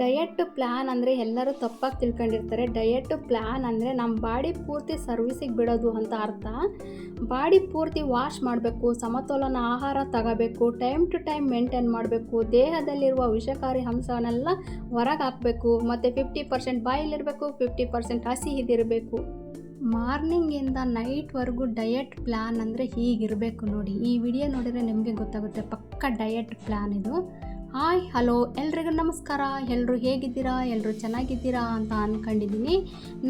Diet plan ಅಂದರೆ ಎಲ್ಲರೂ ತಪ್ಪಾಗಿ ತಿಳ್ಕೊಂಡಿರ್ತಾರೆ. ಡಯಟ್ ಪ್ಲ್ಯಾನ್ ಅಂದರೆ ನಮ್ಮ ಬಾಡಿ ಪೂರ್ತಿ ಸರ್ವಿಸಿಗೆ ಬಿಡೋದು ಅಂತ ಅರ್ಥ. ಬಾಡಿ ಪೂರ್ತಿ ವಾಶ್ ಮಾಡಬೇಕು, ಸಮತೋಲನ ಆಹಾರ ತಗೋಬೇಕು, ಟೈಮ್ ಟು ಟೈಮ್ ಮೇಂಟೈನ್ ಮಾಡಬೇಕು, ದೇಹದಲ್ಲಿರುವ ವಿಷಕಾರಿ ಅಂಶವನ್ನೆಲ್ಲ ಹೊರಗೆ ಹಾಕಬೇಕು, ಮತ್ತು ಫಿಫ್ಟಿ ಪರ್ಸೆಂಟ್ ಬಾಯಲ್ಲಿರಬೇಕು, ಫಿಫ್ಟಿ ಪರ್ಸೆಂಟ್ ಹಸಿ ಇದಿರಬೇಕು. ಮಾರ್ನಿಂಗಿಂದ ನೈಟ್ವರೆಗೂ ಡಯಟ್ ಪ್ಲ್ಯಾನ್ ಅಂದರೆ ಹೀಗಿರಬೇಕು ನೋಡಿ. ಈ ವಿಡಿಯೋ ನೋಡಿದರೆ ನಿಮಗೆ ಗೊತ್ತಾಗುತ್ತೆ ಪಕ್ಕ ಡಯಟ್ ಪ್ಲ್ಯಾನ್ ಇದು. ಹಾಯ್, ಹಲೋ, ಎಲ್ರಿಗೂ ನಮಸ್ಕಾರ. ಎಲ್ಲರೂ ಹೇಗಿದ್ದೀರಾ? ಎಲ್ಲರೂ ಚೆನ್ನಾಗಿದ್ದೀರಾ ಅಂತ ಅಂದ್ಕೊಂಡಿದ್ದೀನಿ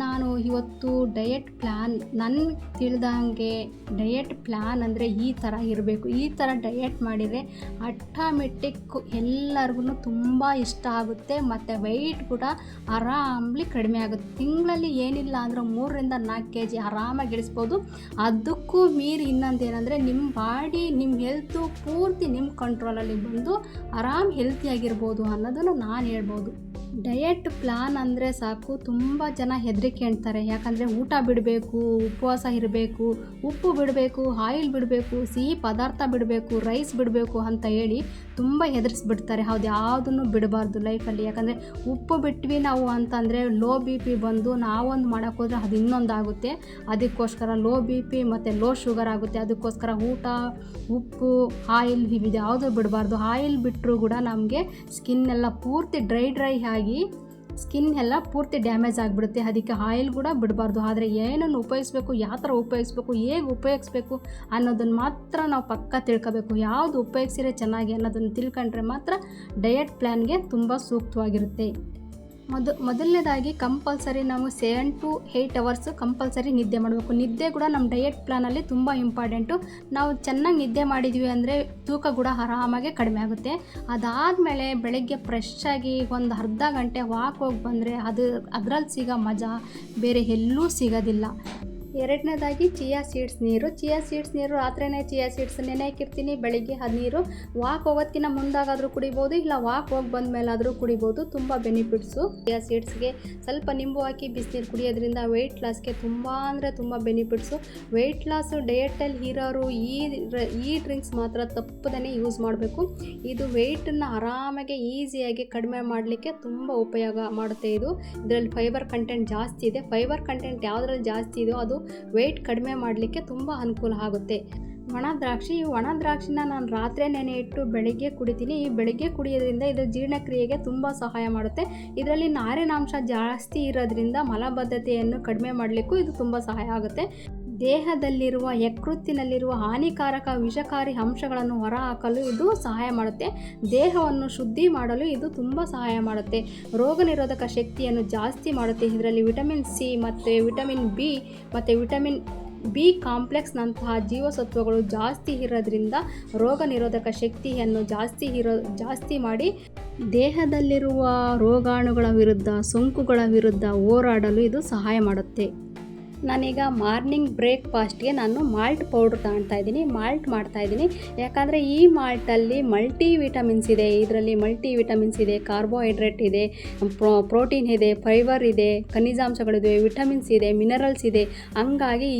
ನಾನು ಇವತ್ತು ಡಯಟ್ ಪ್ಲ್ಯಾನ್ ನನಗೆ ತಿಳಿದಂಗೆ ಡಯಟ್ ಪ್ಲ್ಯಾನ್ ಅಂದರೆ ಈ ಥರ ಇರಬೇಕು. ಈ ಥರ ಡಯಟ್ ಮಾಡಿದರೆ ಆಟೋಮೆಟಿಕ್ ಎಲ್ಲರಿಗೂ ತುಂಬ ಇಷ್ಟ ಆಗುತ್ತೆ. ಮತ್ತು ವೆಯ್ಟ್ ಕೂಡ ಆರಾಮ್ಲಿ ಕಡಿಮೆ ಆಗುತ್ತೆ. ತಿಂಗಳಲ್ಲಿ ಏನಿಲ್ಲ ಅಂದ್ರೆ ಮೂರರಿಂದ ನಾಲ್ಕು ಕೆ ಜಿ ಆರಾಮಾಗಿ ಇಳಿಸ್ಬೋದು. ಅದಕ್ಕೂ ಮೀರಿ ಇನ್ನೊಂದು ಏನಂದರೆ ನಿಮ್ಮ ಬಾಡಿ ನಿಮ್ಮ ಹೆಲ್ತು ಪೂರ್ತಿ ನಿಮ್ಮ ಕಂಟ್ರೋಲಲ್ಲಿ ಬಂದು ಆರಾಮ್ ಹೆಲ್ತಿಯಾಗಿರ್ಬೋದು ಅನ್ನೋದನ್ನು ನಾನು ಹೇಳ್ಬೋದು. ಡಯಟ್ ಪ್ಲಾನ್ ಅಂದರೆ ಸಾಕು. ತುಂಬ ಜನ ಹೆದರಿಕೆ ಅಂತಾರೆ ಯಾಕಂದರೆ ಊಟ ಬಿಡಬೇಕು, ಉಪವಾಸ ಇರಬೇಕು, ಉಪ್ಪು ಬಿಡಬೇಕು, ಆಯಿಲ್ ಬಿಡಬೇಕು, ಸಿಹಿ ಪದಾರ್ಥ ಬಿಡಬೇಕು, ರೈಸ್ ಬಿಡಬೇಕು ಅಂತ ಹೇಳಿ ತುಂಬ ಹೆದರಿಸ್ಬಿಡ್ತಾರೆ. ಹೌದು, ಯಾವುದನ್ನು ಬಿಡಬಾರ್ದು ಲೈಫಲ್ಲಿ. ಯಾಕಂದರೆ ಉಪ್ಪು ಬಿಟ್ವಿ ನಾವು ಅಂತಂದರೆ ಲೋ ಬಿ ಪಿ ಬಂದು ನಾವೊಂದು ಮಾಡೋಕ್ಕೋದ್ರೆ ಅದು ಇನ್ನೊಂದು ಆಗುತ್ತೆ ಅದಕ್ಕೋಸ್ಕರ ಲೋ ಬಿ ಪಿ ಮತ್ತು ಲೋ ಶುಗರ್ ಆಗುತ್ತೆ. ಅದಕ್ಕೋಸ್ಕರ ಊಟ, ಉಪ್ಪು, ಆಯಿಲ್ ಇವು ಯಾವುದೂ ಬಿಡಬಾರ್ದು. ಆಯಿಲ್ ಬಿಟ್ಟರು ಕೂಡ ನಮಗೆ ಸ್ಕಿನ್ನೆಲ್ಲ ಪೂರ್ತಿ ಡ್ರೈ ಡ್ರೈ ಆಗಿ ಸ್ಕಿನ್ ಎಲ್ಲ ಪೂರ್ತಿ ಡ್ಯಾಮೇಜ್ ಆಗಿಬಿಡುತ್ತೆ. ಅದಕ್ಕೆ ಆಯಿಲ್ ಕೂಡ ಬಿಡಬಾರ್ದು. ಆದರೆ ಏನನ್ನು ಉಪಯೋಗಿಸ್ಬೇಕು, ಯಾವ ಥರ ಉಪಯೋಗಿಸ್ಬೇಕು, ಹೇಗೆ ಉಪಯೋಗಿಸ್ಬೇಕು ಅನ್ನೋದನ್ನು ಮಾತ್ರ ನಾವು ಪಕ್ಕ ತಿಳ್ಕೋಬೇಕು. ಯಾವುದು ಉಪಯೋಗಿಸಿದ್ರೆ ಚೆನ್ನಾಗಿ ಅನ್ನೋದನ್ನು ತಿಳ್ಕೊಂಡ್ರೆ ಮಾತ್ರ ಡಯಟ್ ಪ್ಲ್ಯಾನ್ಗೆ ತುಂಬ ಸೂಕ್ತವಾಗಿರುತ್ತೆ. ಮೊದ, ಮೊದಲನೇದಾಗಿ ಕಂಪಲ್ಸರಿ ನಾವು seven to eight hours compulsory ನಿದ್ದೆ ಮಾಡಬೇಕು. ನಿದ್ದೆ ಕೂಡ ನಮ್ಮ ಡಯಟ್ ಪ್ಲಾನಲ್ಲಿ ತುಂಬ ಇಂಪಾರ್ಟೆಂಟು ನಾವು ಚೆನ್ನಾಗಿ ನಿದ್ದೆ ಮಾಡಿದ್ವಿ ಅಂದರೆ ತೂಕ ಕೂಡ ಆರಾಮಾಗಿ ಕಡಿಮೆ ಆಗುತ್ತೆ. ಅದಾದಮೇಲೆ ಬೆಳಗ್ಗೆ ಫ್ರೆಶ್ ಆಗಿ ಒಂದು ಅರ್ಧ ಗಂಟೆ ವಾಕ್ ಹೋಗಿ ಬಂದರೆ ಅದು ಅದರಲ್ಲಿ ಸಿಗೋ ಮಜಾ, ಬೇರೆ ಎಲ್ಲೂ ಸಿಗೋದಿಲ್ಲ. ಎರಡನೇದಾಗಿ ಚಿಯಾ ಸೀಡ್ಸ್ ನೀರು. ಚಿಯಾ ಸೀಡ್ಸ್ ನೀರು ರಾತ್ರಿನೇ ಚಿಯಾ ಸೀಡ್ಸ್ ನೆನೆ ಹಾಕಿರ್ತೀನಿ ಬೆಳಿಗ್ಗೆ ಅದು ನೀರು ವಾಕ್ ಹೋಗೋದಕ್ಕಿಂತ ಮುಂದಾಗಾದರೂ ಕುಡಿಬೋದು, ಇಲ್ಲ ವಾಕ್ ಹೋಗಿ ಬಂದ ಮೇಲಾದರೂ ಕುಡಿಬೋದು. ತುಂಬ ಬೆನಿಫಿಟ್ಸು. ಚಿಯಾ ಸೀಡ್ಸ್ಗೆ ಸ್ವಲ್ಪ ನಿಂಬು ಹಾಕಿ ಬಿಸಿನೀರು ಕುಡಿಯೋದ್ರಿಂದ ವೆಯ್ಟ್ ಲಾಸ್ಗೆ ತುಂಬ ಅಂದರೆ ತುಂಬ ಬೆನಿಫಿಟ್ಸು. ವೆಯ್ಟ್ ಲಾಸ್ ಡಯಟಲ್ಲಿ ಇರೋರು ಈ ಈ ಡ್ರಿಂಕ್ಸ್ ಮಾತ್ರ ತಪ್ಪದೇ ಯೂಸ್ ಮಾಡಬೇಕು. ಇದು ವೆಯ್ಟನ್ನು ಆರಾಮಾಗಿ ಈಸಿಯಾಗಿ ಕಡಿಮೆ ಮಾಡಲಿಕ್ಕೆ ತುಂಬ ಉಪಯೋಗ ಮಾಡುತ್ತೆ ಇದು. ಇದರಲ್ಲಿ ಫೈಬರ್ ಕಂಟೆಂಟ್ ಜಾಸ್ತಿ ಇದೆ. ಫೈಬರ್ ಕಂಟೆಂಟ್ ಯಾವುದ್ರಲ್ಲಿ ಜಾಸ್ತಿ ಇದೆಯೋ ಅದು ವೆಯ್ಟ್ ಕಡಿಮೆ ಮಾಡಲಿಕ್ಕೆ ತುಂಬ ಅನುಕೂಲ ಆಗುತ್ತೆ. ಒಣ ದ್ರಾಕ್ಷಿ ಈ ಒಣ ದ್ರಾಕ್ಷಿನ ನಾನು ರಾತ್ರಿ ನೆನೆ ಇಟ್ಟು ಬೆಳಿಗ್ಗೆ ಕುಡಿತೀನಿ. ಈ ಬೆಳಿಗ್ಗೆ ಕುಡಿಯೋದ್ರಿಂದ ಇದು ಜೀರ್ಣಕ್ರಿಯೆಗೆ ತುಂಬ ಸಹಾಯ ಮಾಡುತ್ತೆ. ಇದರಲ್ಲಿ ನಾರಿನಾಂಶ ಜಾಸ್ತಿ ಇರೋದ್ರಿಂದ ಮಲಬದ್ಧತೆಯನ್ನು ಕಡಿಮೆ ಮಾಡಲಿಕ್ಕೂ ಇದು ತುಂಬ ಸಹಾಯ ಆಗುತ್ತೆ. ದೇಹದಲ್ಲಿರುವ, ಯಕೃತ್ತಿನಲ್ಲಿರುವ ಹಾನಿಕಾರಕ ವಿಷಕಾರಿ ಅಂಶಗಳನ್ನು ಹೊರಹಾಕಲು ಇದು ಸಹಾಯ ಮಾಡುತ್ತೆ. ದೇಹವನ್ನು ಶುದ್ಧಿ ಮಾಡಲು ಇದು ತುಂಬ ಸಹಾಯ ಮಾಡುತ್ತೆ. ರೋಗ ನಿರೋಧಕ ಶಕ್ತಿಯನ್ನು ಜಾಸ್ತಿ ಮಾಡುತ್ತೆ. ಇದರಲ್ಲಿ ವಿಟಮಿನ್ ಸಿ ಮತ್ತು ವಿಟಮಿನ್ ಬಿ ಮತ್ತು ವಿಟಮಿನ್ ಬಿ ಕಾಂಪ್ಲೆಕ್ಸ್ನಂತಹ ಜೀವಸತ್ವಗಳು ಜಾಸ್ತಿ ಇರೋದ್ರಿಂದ ರೋಗ ನಿರೋಧಕ ಶಕ್ತಿಯನ್ನು ಜಾಸ್ತಿ ಇರೋ, ಜಾಸ್ತಿ ಮಾಡಿ ದೇಹದಲ್ಲಿರುವ ರೋಗಾಣುಗಳ ವಿರುದ್ಧ, ಸೋಂಕುಗಳ ವಿರುದ್ಧ ಹೋರಾಡಲು ಇದು ಸಹಾಯ ಮಾಡುತ್ತೆ. ನಾನೀಗ ಮಾರ್ನಿಂಗ್ ಬ್ರೇಕ್ಫಾಸ್ಟ್ಗೆ ನಾನು ಮಾಲ್ಟ್ ಪೌಡ್ರ್ ತಗೊಳ್ತಾ ಇದ್ದೀನಿ, ಮಾಲ್ಟ್ ಮಾಡ್ತಾ ಇದ್ದೀನಿ. ಯಾಕಂದರೆ ಈ ಮಾಲ್ಟಲ್ಲಿ ಮಲ್ಟಿ ವಿಟಮಿನ್ಸ್ ಇದೆ, ಇದರಲ್ಲಿ ಮಲ್ಟಿ ವಿಟಮಿನ್ಸ್ ಇದೆ, ಕಾರ್ಬೋಹೈಡ್ರೇಟ್ ಇದೆ, ಪ್ರೊ, ಪ್ರೋಟೀನ್ ಇದೆ, ಫೈಬರ್ ಇದೆ ಖನಿಜಾಂಶಗಳಿದೆ ವಿಟಮಿನ್ಸ್ ಇದೆ, ಮಿನರಲ್ಸ್ ಇದೆ. ಹಂಗಾಗಿ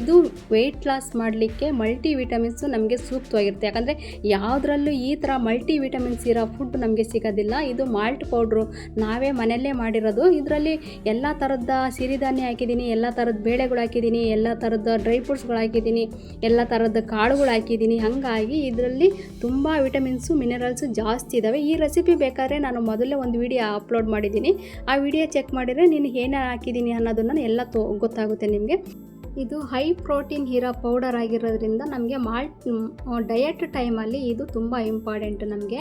ಇದು ವೆಯ್ಟ್ ಲಾಸ್ ಮಾಡಲಿಕ್ಕೆ ಮಲ್ಟಿ ವಿಟಮಿನ್ಸು ನಮಗೆ ಸೂಕ್ತವಾಗಿರುತ್ತೆ. ಯಾಕಂದರೆ ಯಾವುದ್ರಲ್ಲೂ ಈ ಥರ ಮಲ್ಟಿ ವಿಟಮಿನ್ಸ್ ಇರೋ ಫುಡ್ ನಮಗೆ ಸಿಗೋದಿಲ್ಲ. ಇದು ಮಾಲ್ಟ್ ಪೌಡ್ರು ನಾವೇ ಮನೆಯಲ್ಲೇ ಮಾಡಿರೋದು. ಇದರಲ್ಲಿ ಎಲ್ಲ ಥರದ ಸಿರಿಧಾನ್ಯ ಹಾಕಿದ್ದೀನಿ, ಎಲ್ಲ ಥರದ ಬೇಳೆಗಳು ಹಾಕಿದ್ದೀನಿ, ಎಲ್ಲ ಥರದ ಡ್ರೈ ಫ್ರೂಟ್ಸ್ಗಳು ಹಾಕಿದ್ದೀನಿ, ಎಲ್ಲ ಥರದ ಕಾಳುಗಳು ಹಾಕಿದ್ದೀನಿ. ಹಾಗಾಗಿ ಇದರಲ್ಲಿ ತುಂಬ ವಿಟಮಿನ್ಸು ಮಿನರಲ್ಸು ಜಾಸ್ತಿ ಇದ್ದಾವೆ ಈ ರೆಸಿಪಿ ಬೇಕಾದ್ರೆ ನಾನು ಮೊದಲೇ ಒಂದು ವಿಡಿಯೋ ಅಪ್ಲೋಡ್ ಮಾಡಿದ್ದೀನಿ. ಆ ವಿಡಿಯೋ ಚೆಕ್ ಮಾಡಿದರೆ ನೀನು ಏನೇನು ಹಾಕಿದ್ದೀನಿ ಅನ್ನೋದನ್ನು ಎಲ್ಲ ತೋ ಗೊತ್ತಾಗುತ್ತೆ ನಿಮಗೆ. ಇದು ಹೈ ಪ್ರೋಟೀನ್ ಇರೋ ಪೌಡರ್ ಆಗಿರೋದ್ರಿಂದ ನಮಗೆ ಮಾಲ್ಟ್ ಡಯಟ್ ಟೈಮಲ್ಲಿ ಇದು ತುಂಬ ಇಂಪಾರ್ಟೆಂಟ್ ನಮಗೆ.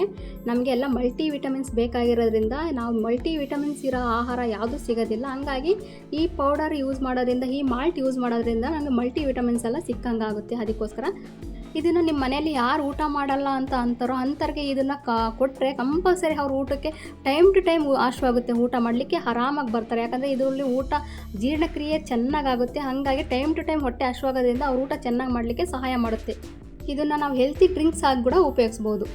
ನಮಗೆ ಎಲ್ಲ ಮಲ್ಟಿ ವಿಟಮಿನ್ಸ್ ಬೇಕಾಗಿರೋದ್ರಿಂದ ನಾವು ಮಲ್ಟಿ ವಿಟಮಿನ್ಸ್ ಇರೋ ಆಹಾರ ಯಾವುದೂ ಸಿಗೋದಿಲ್ಲ. ಹಂಗಾಗಿ ಈ ಪೌಡರ್ ಯೂಸ್ ಮಾಡೋದ್ರಿಂದ, ಈ ಮಾಲ್ಟ್ ಯೂಸ್ ಮಾಡೋದ್ರಿಂದ ನಮಗೆ ಮಲ್ಟಿ ವಿಟಮಿನ್ಸ್ ಎಲ್ಲ ಸಿಕ್ಕಂಗಾಗುತ್ತೆ. ಅದಕ್ಕೋಸ್ಕರ ಇದನ್ನು ನಿಮ್ಮ ಮನೆಯಲ್ಲಿ ಯಾರು ಊಟ ಮಾಡಲ್ಲ ಅಂತ ಅಂತಾರೋ ಅಂಥವ್ರಿಗೆ ಇದನ್ನು ಕ ಕೊಟ್ಟರೆ ಕಂಪಲ್ಸರಿ ಅವ್ರ ಊಟಕ್ಕೆ ಟೈಮ್ ಟು ಟೈಮ್ ಆಶ್ವಾಗುತ್ತೆ ಊಟ ಮಾಡಲಿಕ್ಕೆ, ಆರಾಮಾಗಿ ಬರ್ತಾರೆ. ಯಾಕಂದರೆ ಇದರಲ್ಲಿ ಊಟ ಜೀರ್ಣಕ್ರಿಯೆ ಚೆನ್ನಾಗಾಗುತ್ತೆ. ಹಾಗಾಗಿ ಟೈಮ್ ಟು ಟೈಮ್ ಹೊಟ್ಟೆ ಹಶ್ವಾಗೋದ್ರಿಂದ ಅವ್ರ ಊಟ ಚೆನ್ನಾಗಿ ಮಾಡಲಿಕ್ಕೆ ಸಹಾಯ ಮಾಡುತ್ತೆ. ಇದನ್ನು ನಾವು ಹೆಲ್ತಿ ಡ್ರಿಂಕ್ಸ್ ಆಗಿ ಕೂಡ ಉಪಯೋಗಿಸ್ಬೋದು.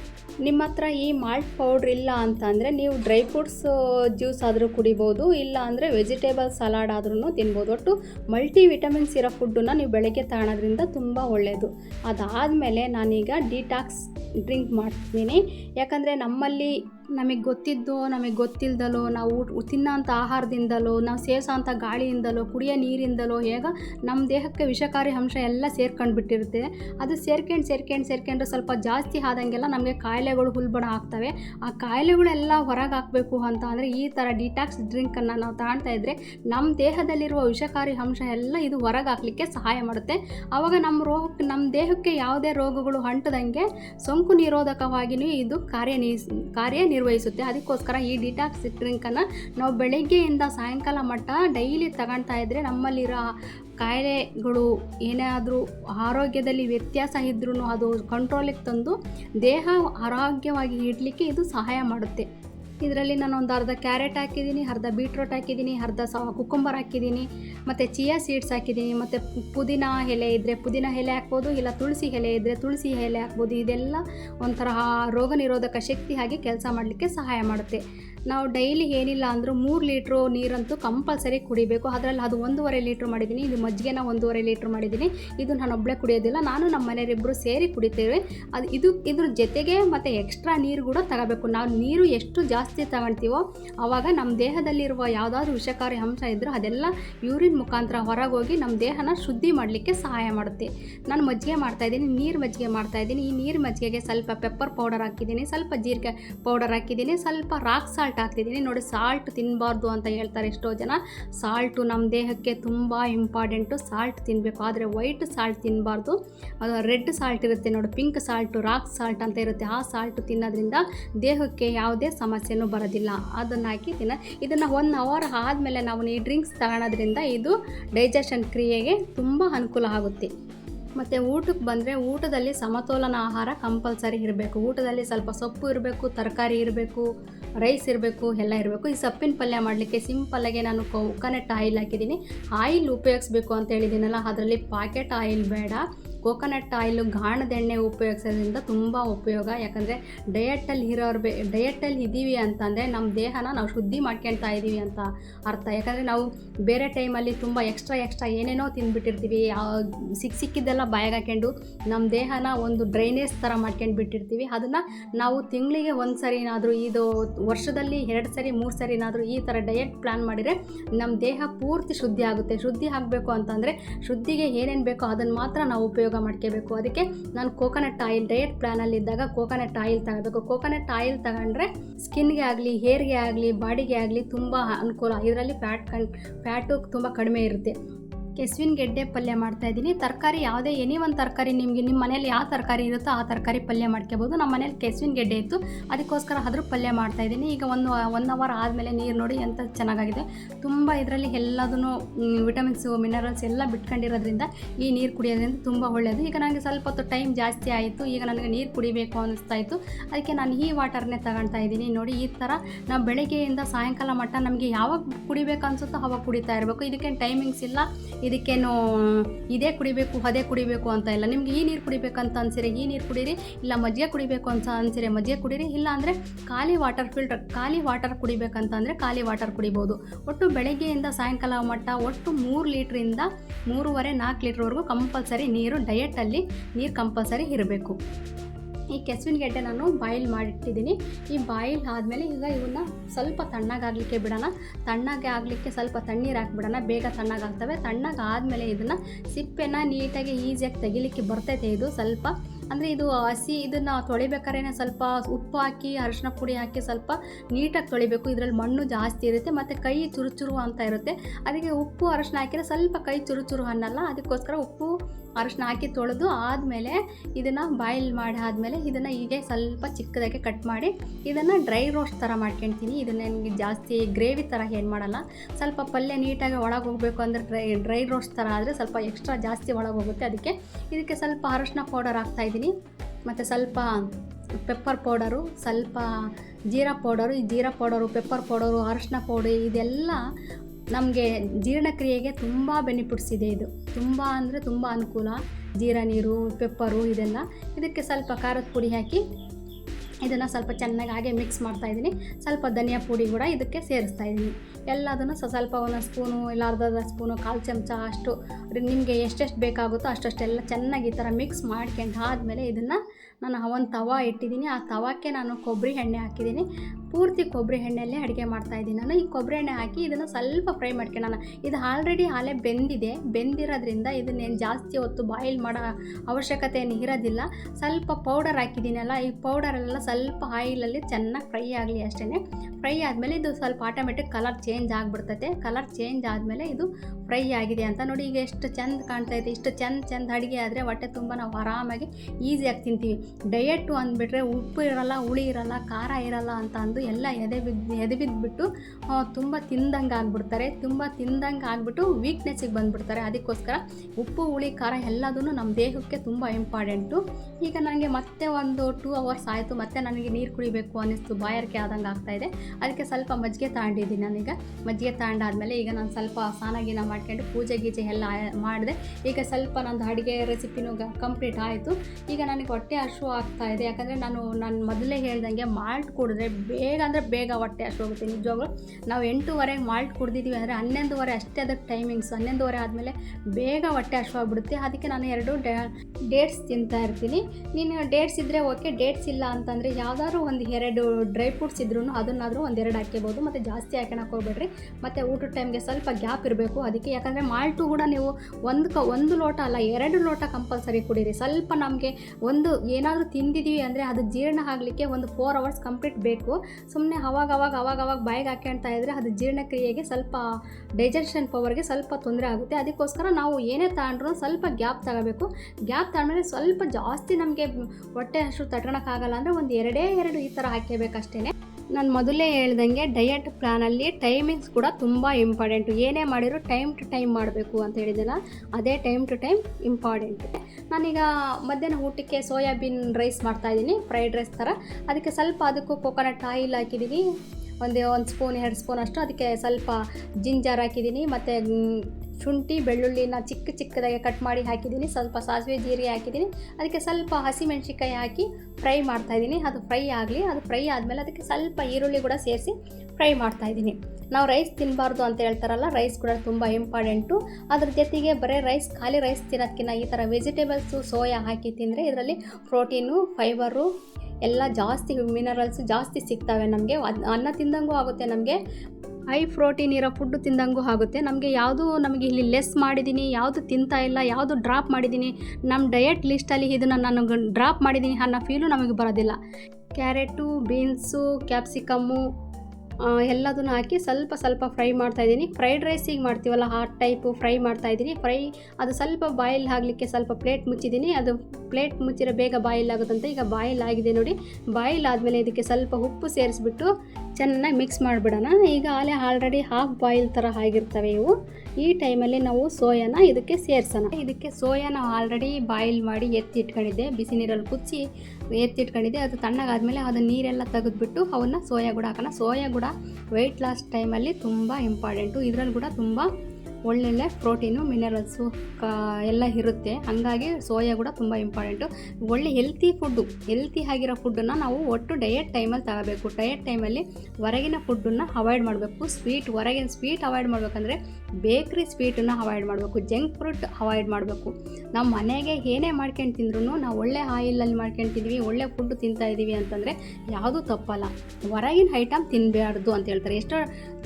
ನಿಮ್ಮ ಹತ್ರ ಈ ಮಾಲ್ಟ್ ಪೌಡ್ರ್ ಇಲ್ಲ ಅಂತಂದರೆ ನೀವು ಡ್ರೈ ಫ್ರೂಟ್ಸ್ ಜ್ಯೂಸ್ ಆದರೂ ಕುಡಿಬೋದು, ಇಲ್ಲ ಅಂದರೆ ವೆಜಿಟೇಬಲ್ ಸಲಾಡ್ ಆದ್ರೂ ತಿನ್ಬೋದು. ಒಟ್ಟು ಮಲ್ಟಿ ವಿಟಮಿನ್ಸ್ ಇರೋ ಫುಡ್ಡನ್ನು ನೀವು ಬೆಳಗ್ಗೆ ತಗೊಳೋದ್ರಿಂದ ತುಂಬ ಒಳ್ಳೆಯದು ಅದಾದಮೇಲೆ ನಾನೀಗ ಡಿಟಾಕ್ಸ್ ಡ್ರಿಂಕ್ ಮಾಡ್ತೀನಿ. ಯಾಕಂದರೆ ನಮ್ಮಲ್ಲಿ ನಮಗೆ ಗೊತ್ತಿದ್ದೋ, ನಮಗೆ ಗೊತ್ತಿಲ್ದಲೋ, ನಾವು ಊಟ ತಿನ್ನೋಂಥ ಆಹಾರದಿಂದಲೋ, ನಾವು ಸೇವಿಸೋಂಥ ಗಾಳಿಯಿಂದಲೋ, ಕುಡಿಯೋ ನೀರಿಂದಲೋ, ಹೇಗ ನಮ್ಮ ದೇಹಕ್ಕೆ ವಿಷಕಾರಿ ಅಂಶ ಎಲ್ಲ ಸೇರ್ಕೊಂಡು ಬಿಟ್ಟಿರುತ್ತೆ. ಅದು ಸೇರ್ಕೊಂಡು ಸೇರ್ಕೊಂಡು, ಸೇರ್ಕೊಂಡ್ರೆ ಸ್ವಲ್ಪ ಜಾಸ್ತಿ ಆದಂಗೆಲ್ಲ ನಮಗೆ ಕಾಯಿಲೆಗಳು ಹುಲ್ಬಣ ಆಗ್ತವೆ. ಆ ಕಾಯಿಲೆಗಳೆಲ್ಲ ಹೊರಗೆ ಹಾಕಬೇಕು ಅಂತ ಅಂದರೆ ಈ ಥರ ಡಿಟಾಕ್ಸ್ ಡ್ರಿಂಕನ್ನು ನಾವು ತಾಣ್ತಾ ಇದ್ದರೆ ನಮ್ಮ ದೇಹದಲ್ಲಿರುವ ವಿಷಕಾರಿ ಅಂಶ ಎಲ್ಲ ಇದು ಹೊರಗೆ ಹಾಕಲಿಕ್ಕೆ ಸಹಾಯ ಮಾಡುತ್ತೆ. ಆವಾಗ ನಮ್ಮ ರೋಗಕ್ಕೆ ನಮ್ಮ ದೇಹಕ್ಕೆ ಯಾವುದೇ ರೋಗಗಳು ಅಂಟದಂಗೆ ಸೋಂಕು ನಿರೋಧಕವಾಗಿಯೂ ಇದು ಕಾರ್ಯನಿ ಕಾರ್ಯನಿರ್ವಹಿಸುತ್ತೆ ಅದಕ್ಕೋಸ್ಕರ ಈ ಡಿಟಾಕ್ಸ್ ಡ್ರಿಂಕನ್ನು ನಾವು ಬೆಳಗ್ಗೆಯಿಂದ ಸಾಯಂಕಾಲ ಮಟ್ಟ ಡೈಲಿ ತಗೊಳ್ತಾ ಇದ್ದರೆ ನಮ್ಮಲ್ಲಿರೋ ಕಾಯಿಲೆಗಳು ಏನಾದರೂ ಆರೋಗ್ಯದಲ್ಲಿ ವ್ಯತ್ಯಾಸ ಇದ್ರೂ ಅದು ಕಂಟ್ರೋಲಿಗೆ ತಂದು ದೇಹ ಆರೋಗ್ಯವಾಗಿ ಇಡಲಿಕ್ಕೆ ಇದು ಸಹಾಯ ಮಾಡುತ್ತೆ. ಇದರಲ್ಲಿ ನಾನು ಒಂದು ಅರ್ಧ ಕ್ಯಾರೆಟ್ ಹಾಕಿದ್ದೀನಿ, ಅರ್ಧ ಬೀಟ್ರೋಟ್ ಹಾಕಿದ್ದೀನಿ, ಅರ್ಧ ಸ, ಕುಕುಂಬರ್ ಹಾಕಿದ್ದೀನಿ, ಮತ್ತು ಚಿಯಾ ಸೀಡ್ಸ್ ಹಾಕಿದ್ದೀನಿ, ಮತ್ತು ಪುದೀನ ಎಲೆ ಇದ್ದರೆ ಪುದೀನ ಎಲೆ ಹಾಕ್ಬೋದು, ಇಲ್ಲ ತುಳಸಿ ಎಲೆ ಇದ್ದರೆ ತುಳಸಿ ಎಲೆ ಹಾಕ್ಬೋದು, ಇದೆಲ್ಲ ಒಂಥರ ರೋಗ ನಿರೋಧಕ ಶಕ್ತಿ ಹಾಗೆ ಕೆಲಸ ಮಾಡಲಿಕ್ಕೆ ಸಹಾಯ ಮಾಡುತ್ತೆ. ನಾವು ಡೈಲಿ ಏನಿಲ್ಲ ಅಂದರೂ ಮೂರು ಲೀಟ್ರು ನೀರಂತೂ ಕಂಪಲ್ಸರಿ ಕುಡಿಬೇಕು. ಅದರಲ್ಲಿ ಅದು ಒಂದೂವರೆ ಲೀಟ್ರ್ ಮಾಡಿದ್ದೀನಿ. ಇದು ಮಜ್ಜಿಗೆನ ಒಂದೂವರೆ ಲೀಟ್ರ್ ಮಾಡಿದ್ದೀನಿ. ಇದು ನಾನು ಒಬ್ಬಳೇ ಕುಡಿಯೋದಿಲ್ಲ. ನಾನು ನಮ್ಮ ಮನೆಯವರಿಬ್ಬರು ಸೇರಿ ಕುಡಿತೇವೆ. ಅದು ಇದು ಇದ್ರ ಜೊತೆಗೆ ಮತ್ತು ಎಕ್ಸ್ಟ್ರಾ ನೀರು ಕೂಡ ತಗೋಬೇಕು. ನಾವು ನೀರು ಎಷ್ಟು ಜಾಸ್ತಿ ತಗೊಳ್ತೀವೋ ಆವಾಗ ನಮ್ಮ ದೇಹದಲ್ಲಿರುವ ಯಾವುದಾದ್ರೂ ವಿಷಕಾರಿ ಅಂಶ ಇದ್ದರೂ ಅದೆಲ್ಲ ಯೂರಿನ್ ಮುಖಾಂತರ ಹೊರಗೋಗಿ ನಮ್ಮ ದೇಹನ ಶುದ್ಧಿ ಮಾಡಲಿಕ್ಕೆ ಸಹಾಯ ಮಾಡುತ್ತೆ. ನಾನು ಮಜ್ಜಿಗೆ ಮಾಡ್ತಾಯಿದ್ದೀನಿ ನೀರು ಮಜ್ಜಿಗೆ ಮಾಡ್ತಾಯಿದ್ದೀನಿ ಈ ನೀರು ಮಜ್ಜಿಗೆಗೆ ಸ್ವಲ್ಪ ಪೆಪ್ಪರ್ ಪೌಡರ್ ಹಾಕಿದ್ದೀನಿ. ಸ್ವಲ್ಪ ಜೀರಿಗೆ ಪೌಡರ್ ಹಾಕಿದ್ದೀನಿ. ಸ್ವಲ್ಪ ರಾಕ್ ಸಾಲ್ಟ್ ಹಾಕ್ತಿದ್ದೀನಿ ನೋಡಿ ಸಾಲ್ಟ್ ತಿನ್ನಬಾರ್ದು ಅಂತ ಹೇಳ್ತಾರೆ ಎಷ್ಟೋ ಜನ. ಸಾಲ್ಟು ನಮ್ಮ ದೇಹಕ್ಕೆ ತುಂಬ ಇಂಪಾರ್ಟೆಂಟು ಸಾಲ್ಟ್ ತಿನ್ನಬೇಕು ಆದರೆ ವೈಟ್ ಸಾಲ್ಟ್ ತಿನ್ನಬಾರ್ದು ಅದು ರೆಡ್ ಸಾಲ್ಟ್ ಇರುತ್ತೆ ನೋಡಿ. ಪಿಂಕ್ ಸಾಲ್ಟು ರಾಕ್ ಸಾಲ್ಟ್ ಅಂತ ಇರುತ್ತೆ. ಆ ಸಾಲ್ಟ್ ತಿನ್ನೋದ್ರಿಂದ ದೇಹಕ್ಕೆ ಯಾವುದೇ ಸಮಸ್ಯೆನೂ ಬರೋದಿಲ್ಲ. ಅದನ್ನು ಹಾಕಿ ತಿನ್ನ. ಇದನ್ನು ಒನ್ ಅವರ್ ಆದಮೇಲೆ ನಾವು ಈ ಡ್ರಿಂಕ್ಸ್ ತಗೊಳೋದ್ರಿಂದ ಇದು ಡೈಜೆಷನ್ ಕ್ರಿಯೆಗೆ ತುಂಬ ಅನುಕೂಲ ಆಗುತ್ತೆ. ಮತ್ತು ಊಟಕ್ಕೆ ಬಂದರೆ ಊಟದಲ್ಲಿ ಸಮತೋಲನ ಆಹಾರ ಕಂಪಲ್ಸರಿ ಇರಬೇಕು. ಊಟದಲ್ಲಿ ಸ್ವಲ್ಪ ಸೊಪ್ಪು ಇರಬೇಕು, ತರಕಾರಿ ಇರಬೇಕು. ರೈಸ್ ಇರಬೇಕು, ಎಲ್ಲ ಇರಬೇಕು. ಈ ಸೊಪ್ಪಿನ ಪಲ್ಯ ಮಾಡಲಿಕ್ಕೆ ಸಿಂಪಲ್ಲಾಗಿ ನಾನು ಕೊಕೊನೆಟ್ ಆಯಿಲ್ ಹಾಕಿದ್ದೀನಿ. ಆಯಿಲ್ ಉಪಯೋಗಿಸ್ಬೇಕು ಅಂತ ಹೇಳಿದ್ದೀನಲ್ಲ, ಅದರಲ್ಲಿ ಪಾಕೆಟ್ ಆಯಿಲ್ ಬೇಡ. ಕೋಕೋನಟ್ ಆಯಿಲು ಗಾಣದೆಣ್ಣೆ ಉಪಯೋಗಿಸೋದ್ರಿಂದ ತುಂಬ ಉಪಯೋಗ. ಯಾಕಂದರೆ ಡಯಟಲ್ಲಿ ಇರೋರು ಬೇ ಡಯಟಲ್ಲಿ ಇದ್ದೀವಿ ಅಂತಂದರೆ ನಮ್ಮ ದೇಹನ ನಾವು ಶುದ್ಧಿ ಮಾಡ್ಕೊಳ್ತಾ ಇದ್ದೀವಿ ಅಂತ ಅರ್ಥ. ಯಾಕಂದರೆ ನಾವು ಬೇರೆ ಟೈಮಲ್ಲಿ ತುಂಬ ಎಕ್ಸ್ಟ್ರಾ ಎಕ್ಸ್ಟ್ರಾ ಏನೇನೋ ತಿಂದುಬಿಟ್ಟಿರ್ತೀವಿ. ಸಿಕ್, ಸಿಕ್ಕಿದ್ದೆಲ್ಲ ಬಾಯಾಗ ಹಾಕ್ಕೊಂಡು ನಮ್ಮ ದೇಹನ ಒಂದು ಡ್ರೈನೇಜ್ ಥರ ಮಾಡ್ಕೊಂಡು ಬಿಟ್ಟಿರ್ತೀವಿ. ಅದನ್ನು ನಾವು ತಿಂಗಳಿಗೆ ಒಂದು ಸರಿನಾದರೂ, ಇದು ವರ್ಷದಲ್ಲಿ ಎರಡು ಸರಿ, ಮೂರು ಸರಿನಾದರೂ ಈ ಥರ ಡಯಟ್ ಪ್ಲ್ಯಾನ್ ಮಾಡಿದರೆ ನಮ್ಮ ದೇಹ ಪೂರ್ತಿ ಶುದ್ಧಿ ಆಗುತ್ತೆ. ಶುದ್ಧಿ ಆಗಬೇಕು ಅಂತಂದರೆ ಶುದ್ಧಿಗೆ ಏನೇನು ಬೇಕೋ ಅದನ್ನು ಮಾತ್ರ ನಾವು ಉಪಯೋಗ ಮಾಡ್ಕೋಬೇಕು. ಅದಕ್ಕೆ ನಾನು ಕೋಕೋನಟ್ ಆಯಿಲ್ ಡಯಟ್ ಪ್ಲ್ಯಾನಲ್ಲಿದ್ದಾಗ ಕೋಕೋನಟ್ ಆಯಿಲ್ ತಗೋಬೇಕು. ಕೋಕೋನಟ್ ಆಯಿಲ್ ತಗೊಂಡ್ರೆ ಸ್ಕಿನ್ಗೆ ಆಗಲಿ ಹೇರ್ಗೆ ಆಗಲಿ ಬಾಡಿಗೆ ಆಗಲಿ ತುಂಬ ಅನುಕೂಲ. ಇದರಲ್ಲಿ ಫ್ಯಾಟ್ ಕಣ್ ಫ್ಯಾಟು ತುಂಬ ಕಡಿಮೆ ಇರುತ್ತೆ. ಕೆಸುವಿನ ಗೆಡ್ಡೆ ಪಲ್ಯ ಮಾಡ್ತಾ ಇದ್ದೀನಿ. ತರಕಾರಿ ಯಾವುದೇ ಎನಿ ಒಂದು ತರಕಾರಿ ನಿಮಗೆ, ನಿಮ್ಮ ಮನೇಲಿ ಯಾವ ತರಕಾರಿ ಇರುತ್ತೋ ಆ ತರಕಾರಿ ಪಲ್ಯ ಮಾಡ್ಕೋಬೋದು. ನಮ್ಮ ಮನೇಲಿ ಕೆಸುವಿನ ಗೆಡ್ಡೆ ಇತ್ತು. ಅದಕ್ಕೋಸ್ಕರ ಅದ್ರ ಪಲ್ಯ ಮಾಡ್ತಾ ಇದ್ದೀನಿ. ಈಗ ಒಂದು ಒನ್ ಅವರ್ ಆದಮೇಲೆ ನೀರು ನೋಡಿ ಎಂಥ ಚೆನ್ನಾಗಾಗಿದೆ. ತುಂಬ ಇದರಲ್ಲಿ ಎಲ್ಲದೂ ವಿಟಮಿನ್ಸು ಮಿನರಲ್ಸ್ ಎಲ್ಲ ಬಿಟ್ಕೊಂಡಿರೋದ್ರಿಂದ ಈ ನೀರು ಕುಡಿಯೋದ್ರಿಂದ ತುಂಬ ಒಳ್ಳೆಯದು ಈಗ ನನಗೆ ಸ್ವಲ್ಪ ಹೊತ್ತು ಟೈಮ್ ಜಾಸ್ತಿ ಆಯಿತು. ಈಗ ನನಗೆ ನೀರು ಕುಡಿಬೇಕು ಅನ್ನಿಸ್ತಾ ಇತ್ತು. ಅದಕ್ಕೆ ನಾನು ಈ ವಾಟರ್ನೇ ತಗೊಳ್ತಾ ಇದ್ದೀನಿ. ನೋಡಿ ಈ ಥರ ನಾವು ಬೆಳಗ್ಗೆಯಿಂದ ಸಾಯಂಕಾಲ ಮಟ್ಟ ನಮಗೆ ಯಾವಾಗ ಕುಡಿಬೇಕು ಅನ್ಸುತ್ತೋ ಅವಾಗ ಕುಡಿತಾ ಇರಬೇಕು. ಇದಕ್ಕೇನು ಟೈಮಿಂಗ್ಸ್ ಇಲ್ಲ. ಇದಕ್ಕೇನು ಇದೇ ಕುಡಿಬೇಕು, ಅದೇ ಕುಡಿಬೇಕು ಅಂತ ಇಲ್ಲ. ನಿಮ್ಗೆ ಈ ನೀರು ಕುಡಿಬೇಕಂತ ಅನ್ಸಿರಿ ಈ ನೀರು ಕುಡೀರಿ, ಇಲ್ಲ ಮಜ್ಜಿಗೆ ಕುಡಿಬೇಕು ಅಂತ ಅನ್ಸಿರಿ ಮಜ್ಜಿಗೆ ಕುಡೀರಿ, ಇಲ್ಲ ಅಂದರೆ ಖಾಲಿ ವಾಟರ್ ಫಿಲ್ಟರ್ ಖಾಲಿ ವಾಟರ್ ಕುಡಿಬೇಕಂತ ಅಂದರೆ ಖಾಲಿ ವಾಟರ್ ಕುಡಿಬೋದು. ಒಟ್ಟು ಬೆಳಗ್ಗೆಯಿಂದ ಸಾಯಂಕಾಲ ಮಟ್ಟ ಒಟ್ಟು ಮೂರು ಲೀಟ್ರಿಂದ ಮೂರುವರೆ ನಾಲ್ಕು ಲೀಟ್ರ್ವರೆಗೂ ಕಂಪಲ್ಸರಿ ನೀರು ಡಯೆಟಲ್ಲಿ ನೀರು ಕಂಪಲ್ಸರಿ ಇರಬೇಕು. ಈ ಕೆಸುವಿನ ಗೆಡ್ಡೆ ನಾನು ಬಾಯಿಲ್ ಮಾಡಿಟ್ಟಿದ್ದೀನಿ. ಈ ಬಾಯಿಲ್ ಆದಮೇಲೆ ಈಗ ಇವನ್ನ ಸ್ವಲ್ಪ ತಣ್ಣಗಾಗಲಿಕ್ಕೆ ಬಿಡೋಣ. ತಣ್ಣಗೆ ಆಗಲಿಕ್ಕೆ ಸ್ವಲ್ಪ ತಣ್ಣೀರು ಹಾಕ್ಬಿಡೋಣ. ಬೇಗ ತಣ್ಣಗಾಗ್ತವೆ. ತಣ್ಣಗೆ ಆದಮೇಲೆ ಇದನ್ನು ಸಿಪ್ಪೆನ ನೀಟಾಗಿ ಈಸಿಯಾಗಿ ತೆಗಿಲಿಕ್ಕೆ ಬರ್ತೈತೆ ಇದು ಸ್ವಲ್ಪ. ಅಂದರೆ ಇದು ಹಸಿ ಇದನ್ನು ತೊಳಿಬೇಕಾದ್ರೆ ಸ್ವಲ್ಪ ಉಪ್ಪು ಹಾಕಿ, ಅರಿಶಿನ ಪುಡಿ ಹಾಕಿ ಸ್ವಲ್ಪ ನೀಟಾಗಿ ತೊಳಿಬೇಕು. ಇದರಲ್ಲಿ ಮಣ್ಣು ಜಾಸ್ತಿ ಇರುತ್ತೆ ಮತ್ತು ಕೈ ಚುರುಚುರು ಅಂತ ಇರುತ್ತೆ. ಅದಕ್ಕೆ ಉಪ್ಪು, ಅರಿಶಿನ ಹಾಕಿದರೆ ಸ್ವಲ್ಪ ಕೈ ಚುರುಚುರು ಅನ್ನಲ್ಲ. ಅದಕ್ಕೋಸ್ಕರ ಉಪ್ಪು ಅರಿಶಿನ ಹಾಕಿ ತೊಳೆದು ಆದಮೇಲೆ ಇದನ್ನು ಬಾಯ್ಲ್ ಮಾಡಿ ಆದಮೇಲೆ ಇದನ್ನು ಹೀಗೆ ಸ್ವಲ್ಪ ಚಿಕ್ಕದಾಗಿ ಕಟ್ ಮಾಡಿ ಇದನ್ನು ಡ್ರೈ ರೋಸ್ಟ್ ಥರ ಮಾಡ್ಕೊಳ್ತೀನಿ ಇದನ್ನು ನನಗೆ ಜಾಸ್ತಿ ಗ್ರೇವಿ ಥರ ಏನು ಮಾಡಲ್ಲ. ಸ್ವಲ್ಪ ಪಲ್ಯ ನೀಟಾಗಿ ಒಳಗೆ ಹೋಗಬೇಕು ಅಂದರೆ ಡ್ರೈ ಡ್ರೈ ರೋಸ್ಟ್ ಥರ ಆದರೆ ಸ್ವಲ್ಪ ಎಕ್ಸ್ಟ್ರಾ ಜಾಸ್ತಿ ಒಳಗೆ ಹೋಗುತ್ತೆ ಅದಕ್ಕೆ. ಇದಕ್ಕೆ ಸ್ವಲ್ಪ ಅರಶಿನ ಪೌಡರ್ ಹಾಕ್ತಾಯಿದ್ದೀನಿ ಮತ್ತು ಸ್ವಲ್ಪ ಪೆಪ್ಪರ್ ಪೌಡರು, ಸ್ವಲ್ಪ ಜೀರಾ ಪೌಡರು. ಈ ಜೀರಾ ಪೌಡರು, ಪೆಪ್ಪರ್ ಪೌಡರು ಅರಶಿನ ಪೌಡರ್ ಇದೆಲ್ಲ ನಮಗೆ ಜೀರ್ಣಕ್ರಿಯೆಗೆ ತುಂಬ ಬೆನಿಫಿಟ್ಸ್ ಇದೆ ಇದು. ತುಂಬ ಅಂದರೆ ತುಂಬ ಅನುಕೂಲ. ಜೀರ ನೀರು ಪೆಪ್ಪರು ಇದೆಲ್ಲ. ಇದಕ್ಕೆ ಸ್ವಲ್ಪ ಖಾರದ ಪುಡಿ ಹಾಕಿ ಇದನ್ನು ಸ್ವಲ್ಪ ಚೆನ್ನಾಗಿ ಹಾಗೆ ಮಿಕ್ಸ್ ಮಾಡ್ತಾ ಇದ್ದೀನಿ. ಸ್ವಲ್ಪ ಧನಿಯಾ ಪುಡಿ ಕೂಡ ಇದಕ್ಕೆ ಸೇರಿಸ್ತಾ ಇದ್ದೀನಿ. ಎಲ್ಲದನ್ನು ಸ್ವಲ್ಪ ಒಂದು ಸ್ಪೂನು, ಇಲ್ಲ ಅರ್ಧ ಸ್ಪೂನು, ಕಾಲು ಚಮಚ ಅಷ್ಟು. ನಿಮಗೆ ಎಷ್ಟೆಷ್ಟು ಬೇಕಾಗುತ್ತೋ ಅಷ್ಟಷ್ಟೆಲ್ಲ ಚೆನ್ನಾಗಿ ಈ ಥರ ಮಿಕ್ಸ್ ಮಾಡ್ಕೊಂಡು ಆದಮೇಲೆ ಇದನ್ನು ನಾನು ಒಂದು ತವಾ ಇಟ್ಟಿದ್ದೀನಿ. ಆ ತವಾಕ್ಕೆ ನಾನು ಕೊಬ್ಬರಿ ಎಣ್ಣೆ ಹಾಕಿದ್ದೀನಿ. ಪೂರ್ತಿ ಕೊಬ್ಬರಿ ಎಣ್ಣೆಯಲ್ಲೇ ಅಡುಗೆ ಮಾಡ್ತಾ ಇದ್ದೀನಿ. ನಾನು ಈ ಕೊಬ್ಬರಿ ಎಣ್ಣೆ ಹಾಕಿ ಇದನ್ನು ಸ್ವಲ್ಪ ಫ್ರೈ ಮಾಡ್ಕೊಳ್ಳೋಣ. ಇದು ಆಲ್ರೆಡಿ ಹಾಲೆ ಬೆಂದಿದೆ. ಬೆಂದಿರೋದ್ರಿಂದ ಇದನ್ನೇನು ಜಾಸ್ತಿ ಹೊತ್ತು ಬಾಯಿಲ್ ಮಾಡೋ ಅವಶ್ಯಕತೆ ಏನು ಇರೋದಿಲ್ಲ. ಸ್ವಲ್ಪ ಪೌಡರ್ ಹಾಕಿದ್ದೀನಲ್ಲ, ಈ ಪೌಡರೆಲ್ಲ ಸ್ವಲ್ಪ ಆಯಿಲಲ್ಲಿ ಚೆನ್ನಾಗಿ ಫ್ರೈ ಆಗಲಿ ಅಷ್ಟೇ ಫ್ರೈ ಆದಮೇಲೆ ಇದು ಸ್ವಲ್ಪ ಆಟೋಮೆಟಿಕ್ ಕಲರ್ ಚೇಂಜ್ ಆಗಿಬಿಡ್ತೈತೆ. ಕಲರ್ ಚೇಂಜ್ ಆದಮೇಲೆ ಇದು ಫ್ರೈ ಆಗಿದೆ ಅಂತ ನೋಡಿ ಈಗ ಎಷ್ಟು ಚೆಂದ ಕಾಣ್ತಾ ಇದೆ. ಇಷ್ಟು ಚೆಂದ ಚೆಂದ ಅಡುಗೆ ಆದರೆ ಹೊಟ್ಟೆ ತುಂಬ ನಾವು ಆರಾಮಾಗಿ ಈಸಿಯಾಗಿ ತಿಂತೀವಿ. ಡಯಟ್ ಅಂದ್ಬಿಟ್ರೆ ಉಪ್ಪು ಇರಲ್ಲ, ಹುಳಿ ಇರಲ್ಲ, ಖಾರ ಇರಲ್ಲ ಅಂತ ಅಂದು ಎಲ್ಲ ಎದೆ ಬಿದ್ದು ಎದೆ ಬಿದ್ದುಬಿಟ್ಟು ತುಂಬ ತಿಂದಂಗೆ ಆಗ್ಬಿಡ್ತಾರೆ. ತುಂಬ ತಿಂದಂಗೆ ಆಗಿಬಿಟ್ಟು ವೀಕ್ನೆಸ್ಸಿಗೆ ಬಂದುಬಿಡ್ತಾರೆ. ಅದಕ್ಕೋಸ್ಕರ ಉಪ್ಪು, ಹುಳಿ, ಖಾರ ಎಲ್ಲದೂ ನಮ್ಮ ದೇಹಕ್ಕೆ ತುಂಬ ಇಂಪಾರ್ಟೆಂಟು ಈಗ ನನಗೆ ಮತ್ತೆ ಒಂದು ಟೂ ಅವರ್ಸ್ ಆಯಿತು. ಮತ್ತೆ ನನಗೆ ನೀರು ಕುಡಿಬೇಕು ಅನ್ನಿಸ್ತು. ಬಾಯಾರಿಕೆ ಆದಂಗೆ ಆಗ್ತಾಯಿದೆ ಅದಕ್ಕೆ ಸ್ವಲ್ಪ ಮಜ್ಜಿಗೆ ತಗೊಂಡಿದ್ದೀನಿ ನಾನೀಗ. ಮಜ್ಜಿಗೆ ತಗೊಂಡಾದ್ಮೇಲೆ ಈಗ ನಾನು ಸ್ವಲ್ಪ ಸ್ನಾನ ಗೀನ ಮಾಡ್ಕೊಂಡು ಪೂಜೆ ಗೀಜೆ ಎಲ್ಲ ಮಾಡಿದೆ. ಈಗ ಸ್ವಲ್ಪ ನಂದು ಅಡುಗೆ ರೆಸಿಪಿನೂ ಕಂಪ್ಲೀಟ್ ಆಯಿತು. ಈಗ ನನಗೆ ಹೊಟ್ಟೆ ಹಶು ಆಗ್ತಾ ಇದೆ. ಯಾಕಂದರೆ ನಾನು ನಾನು ಮೊದಲೇ ಹೇಳ್ದಂಗೆ ಮಾಲ್ಟ್ ಕುಡಿದ್ರೆ ಬೇಗ, ಅಂದರೆ ಬೇಗ ಹೊಟ್ಟೆ ಹಶು ಹೋಗುತ್ತೆ ನಿಜವಾಗ್ಲೂ. ನಾವು ಎಂಟೂವರೆಗೆ ಮಾಲ್ಟ್ ಕುಡ್ದಿದ್ದೀವಿ ಅಂದರೆ ಹನ್ನೊಂದುವರೆ ಅಷ್ಟೇ ಅದಕ್ಕೆ ಟೈಮಿಂಗ್ಸ್ ಹನ್ನೊಂದುವರೆ ಆದಮೇಲೆ ಬೇಗ ಹೊಟ್ಟೆ ಹಶು ಆಗಿಬಿಡುತ್ತೆ. ಅದಕ್ಕೆ ನಾನು ಎರಡು ಡೇಟ್ಸ್ ತಿಂತಾ ಇರ್ತೀನಿ. ನೀನು ಡೇಟ್ಸ್ ಇದ್ದರೆ ಓಕೆ ಡೇಟ್ಸ್ ಇಲ್ಲ ಅಂತಂದರೆ ಯಾವ್ದಾದ್ರು ಒಂದು ಎರಡು ಡ್ರೈ ಫ್ರೂಟ್ಸ್ ಇದ್ರೂ ಅದನ್ನಾದರೂ ಒಂದೆರಡು ಹಾಕ್ಕೋಬೋದು ಮತ್ತು ಜಾಸ್ತಿ ಹಾಕೋಣಕ್ಕೆ ಹೋಗ್ಬೇಡ್ರಿ. ಮತ್ತು ಊಟದ ಟೈಮ್ಗೆ ಸ್ವಲ್ಪ ಗ್ಯಾಪ್ ಇರಬೇಕು. ಅದಕ್ಕೆ ಯಾಕಂದರೆ ಮಾಲ್ಟು ಕೂಡ ನೀವು ಒಂದು ಕ, ಒಂದು ಲೋಟ ಅಲ್ಲ, ಎರಡು ಲೋಟ ಕಂಪಲ್ಸರಿ ಕುಡೀರಿ. ಸ್ವಲ್ಪ ನಮಗೆ ಒಂದು ಏನಾದರೂ ತಿಂದಿದ್ದೀವಿ ಅಂದರೆ ಅದು ಜೀರ್ಣ ಆಗಲಿಕ್ಕೆ ಒಂದು ಫೋರ್ ಅವರ್ಸ್ ಕಂಪ್ಲೀಟ್ ಬೇಕು. ಸುಮ್ಮನೆ ಅವಾಗ ಅವಾಗ ಅವಾಗ ಅವಾಗ ಬಾಯಿಗೆ ಹಾಕ್ಕೊಳ್ತಾ ಇದ್ದರೆ ಅದು ಜೀರ್ಣಕ್ರಿಯೆಗೆ ಸ್ವಲ್ಪ ಡೈಜೆಷನ್ ಪವರ್ಗೆ ಸ್ವಲ್ಪ ತೊಂದರೆ ಆಗುತ್ತೆ. ಅದಕ್ಕೋಸ್ಕರ ನಾವು ಏನೇ ತಗೊಂಡ್ರೂ ಸ್ವಲ್ಪ ಗ್ಯಾಪ್ ತಗೋಬೇಕು. ಗ್ಯಾಪ್ ತಗೊಂಡ್ರೆ ಸ್ವಲ್ಪ ಜಾಸ್ತಿ ನಮಗೆ ಹೊಟ್ಟೆ ಅಷ್ಟು ತಟ್ಕೊಳಕ್ಕಾಗಲ್ಲ ಅಂದರೆ ಒಂದು ಎರಡೇ ಎರಡು ಈ ಥರ ಹಾಕ್ಕೋಬೇಕಷ್ಟೇ ನಾನು ಮೊದಲೇ ಹೇಳ್ದಂಗೆ ಡಯಟ್ ಪ್ಲ್ಯಾನಲ್ಲಿ ಟೈಮಿಂಗ್ಸ್ ಕೂಡ ತುಂಬ ಇಂಪಾರ್ಟೆಂಟು ಏನೇ ಮಾಡಿದ್ರು ಟೈಮ್ ಟು ಟೈಮ್ ಮಾಡಬೇಕು ಅಂತ ಹೇಳಿದಲ್ಲ ಅದೇ ಟೈಮ್ ಟು ಟೈಮ್ ಇಂಪಾರ್ಟೆಂಟ್ ನಾನೀಗ ಮಧ್ಯಾಹ್ನ ಊಟಕ್ಕೆ ಸೋಯಾಬೀನ್ ರೈಸ್ ಮಾಡ್ತಾಯಿದ್ದೀನಿ ಫ್ರೈಡ್ ರೈಸ್ ಥರ ಅದಕ್ಕೆ ಸ್ವಲ್ಪ ಅದಕ್ಕೂ ಕೊಕೊನಟ್ ಆಯಿಲ್ ಹಾಕಿದ್ದೀನಿ ಒಂದು ಒಂದು ಸ್ಪೂನ್, ಎರಡು ಸ್ಪೂನ್ ಅಷ್ಟು ಅದಕ್ಕೆ ಸ್ವಲ್ಪ ಜಿಂಜರ್ ಹಾಕಿದ್ದೀನಿ. ಮತ್ತು ಶುಂಠಿ, ಬೆಳ್ಳುಳ್ಳಿನ ಚಿಕ್ಕ ಚಿಕ್ಕದಾಗಿ ಕಟ್ ಮಾಡಿ ಹಾಕಿದ್ದೀನಿ. ಸ್ವಲ್ಪ ಸಾಸಿವೆ ಜೀರಿಗೆ ಹಾಕಿದ್ದೀನಿ. ಅದಕ್ಕೆ ಸ್ವಲ್ಪ ಹಸಿಮೆಣ್ಸಿನ್ಕಾಯಿ ಹಾಕಿ ಫ್ರೈ ಮಾಡ್ತಾಯಿದ್ದೀನಿ ಅದು ಫ್ರೈ ಆಗಲಿ, ಅದು ಫ್ರೈ ಆದಮೇಲೆ ಅದಕ್ಕೆ ಸ್ವಲ್ಪ ಈರುಳ್ಳಿ ಕೂಡ ಸೇರಿಸಿ ಫ್ರೈ ಮಾಡ್ತಾಯಿದ್ದೀನಿ ನಾವು ರೈಸ್ ತಿನ್ನಬಾರ್ದು ಅಂತ ಹೇಳ್ತಾರಲ್ಲ, ರೈಸ್ ಕೂಡ ತುಂಬ ಇಂಪಾರ್ಟೆಂಟು. ಅದ್ರ ಜೊತೆಗೆ ಬರೀ ರೈಸ್, ಖಾಲಿ ರೈಸ್ ತಿನ್ನೋದಕ್ಕಿಂತ ಈ ಥರ ವೆಜಿಟೇಬಲ್ಸು ಸೋಯಾ ಹಾಕಿ ತಿಂದರೆ ಇದರಲ್ಲಿ ಪ್ರೋಟೀನು, ಫೈಬರು ಎಲ್ಲ ಜಾಸ್ತಿ ಮಿನರಲ್ಸ್ ಜಾಸ್ತಿ ಸಿಗ್ತವೆ ನಮಗೆ. ಅನ್ನ ತಿಂದಂಗೂ ಆಗುತ್ತೆ ನಮಗೆ. ಹೈ ಪ್ರೋಟೀನ್ ಇರೋ ಫುಡ್ಡು ತಿಂದಂಗೂ ಆಗುತ್ತೆ. ನಮಗೆ ಯಾವುದು ನಮಗೆ ಇಲ್ಲಿ ಲೆಸ್ ಮಾಡಿದ್ದೀನಿ ಯಾವುದು ತಿಂತಾ ಇಲ್ಲ, ಯಾವುದು ಡ್ರಾಪ್ ಮಾಡಿದ್ದೀನಿ ನಮ್ಮ ಡಯಟ್ ಲಿಸ್ಟಲ್ಲಿ ಇದನ್ನು ನಾನು ಡ್ರಾಪ್ ಮಾಡಿದ್ದೀನಿ ಅನ್ನೋ ಫೀಲು ನಮಗೆ ಬರೋದಿಲ್ಲ. ಕ್ಯಾರೆಟು ಬೀನ್ಸು ಕ್ಯಾಪ್ಸಿಕಮ್ಮು ಎಲ್ಲದನ್ನು ಹಾಕಿ ಸ್ವಲ್ಪ ಸ್ವಲ್ಪ ಫ್ರೈ ಮಾಡ್ತಾಯಿದ್ದೀನಿ ಫ್ರೈಡ್ ರೈಸ್ ರೈಸಿಗೆ ಮಾಡ್ತೀವಲ್ಲ, ಆ ಟೈಪು ಫ್ರೈ ಮಾಡ್ತಾಯಿದ್ದೀನಿ ಫ್ರೈ, ಅದು ಸ್ವಲ್ಪ ಬಾಯಿಲ್ ಆಗಲಿಕ್ಕೆ ಸ್ವಲ್ಪ ಪ್ಲೇಟ್ ಮುಚ್ಚಿದ್ದೀನಿ. ಅದು ಪ್ಲೇಟ್ ಮುಚ್ಚಿರೋ ಬೇಗ ಬಾಯಿಲ್ ಆಗುತ್ತಂತೆ. ಈಗ ಬಾಯಿಲ್ ಆಗಿದೆ ನೋಡಿ. ಬಾಯಿಲ್ ಆದಮೇಲೆ ಇದಕ್ಕೆ ಸ್ವಲ್ಪ ಉಪ್ಪು ಸೇರಿಸ್ಬಿಟ್ಟು ಚೆನ್ನಾಗಿ ಮಿಕ್ಸ್ ಮಾಡಿಬಿಡೋಣ. ಈಗ ಅಲ್ಲೇ ಆಲ್ರೆಡಿ ಹಾಫ್ ಬಾಯಿಲ್ ಥರ ಆಗಿರ್ತವೆ ಇವು. ಈ ಟೈಮಲ್ಲಿ ನಾವು ಸೋಯಾನ ಇದಕ್ಕೆ ಸೇರಿಸೋಣ. ಇದಕ್ಕೆ ಸೋಯಾನ ಆಲ್ರೆಡಿ ಬಾಯಿಲ್ ಮಾಡಿ ಎತ್ತಿ ಇಟ್ಕೊಂಡಿದ್ದೆ ಬಿಸಿ ನೀರಲ್ಲಿ ಕುಚ್ಚಿ ಎತ್ತಿಟ್ಕೊಂಡಿದ್ದೆ ಅದು ತಣ್ಣಗಾದಮೇಲೆ ಅದು ನೀರೆಲ್ಲ ತೆಗೆದ್ಬಿಟ್ಟು ಅವನ್ನ ಸೋಯಾ ಗುಡ ಹಾಕೋಣ. ಸೋಯಾ ಗುಡ ವೆಯ್ಟ್ ಲಾಸ್ ಟೈಮಲ್ಲಿ ತುಂಬ ಇಂಪಾರ್ಟೆಂಟು ಇದರಲ್ಲಿ ಕೂಡ ತುಂಬ ಒಳ್ಳೊಳ್ಳೆ ಪ್ರೋಟೀನು, ಮಿನರಲ್ಸು, ಕಾ, ಎಲ್ಲ ಇರುತ್ತೆ. ಹಾಗಾಗಿ ಸೋಯಾ ಕೂಡ ತುಂಬ ಇಂಪಾರ್ಟೆಂಟು. ಒಳ್ಳೆ ಹೆಲ್ತಿ ಫುಡ್ಡು ಹೆಲ್ತಿ ಆಗಿರೋ ಫುಡ್ಡನ್ನು ನಾವು ಒಟ್ಟು ಡಯಟ್ ಟೈಮಲ್ಲಿ ತಗೋಬೇಕು. ಡಯಟ್ ಟೈಮಲ್ಲಿ ಹೊರಗಿನ ಫುಡ್ಡನ್ನು ಅವಾಯ್ಡ್ ಮಾಡಬೇಕು. ಸ್ವೀಟ್ ಹೊರಗಿನ ಸ್ವೀಟ್ ಅವಾಯ್ಡ್ ಮಾಡಬೇಕಂದ್ರೆ ಬೇಕ್ರಿ ಸ್ವೀಟನ್ನು ಅವಾಯ್ಡ್ ಮಾಡಬೇಕು. ಜಂಕ್ ಫ್ರೂಟ್ ಅವಾಯ್ಡ್ ಮಾಡಬೇಕು. ನಮ್ಮ ಮನೆಗೆ ಏನೇ ಮಾಡ್ಕೊಂಡು ತಿಂದ್ರೂ ನಾವು ಒಳ್ಳೆ ಆಯಿಲಲ್ಲಿ ಮಾಡ್ಕೊಂಡು ತಿಂದ್ವಿ ಒಳ್ಳೆ ಫುಡ್ ತಿಂತಾ ಇದ್ದೀವಿ ಅಂತಂದರೆ ಯಾವುದೂ ತಪ್ಪಲ್ಲ. ಹೊರಗಿನ ಐಟಮ್ ತಿನ್ನಬಾರ್ದು ಅಂತ ಹೇಳ್ತಾರೆ. ಎಷ್ಟೋ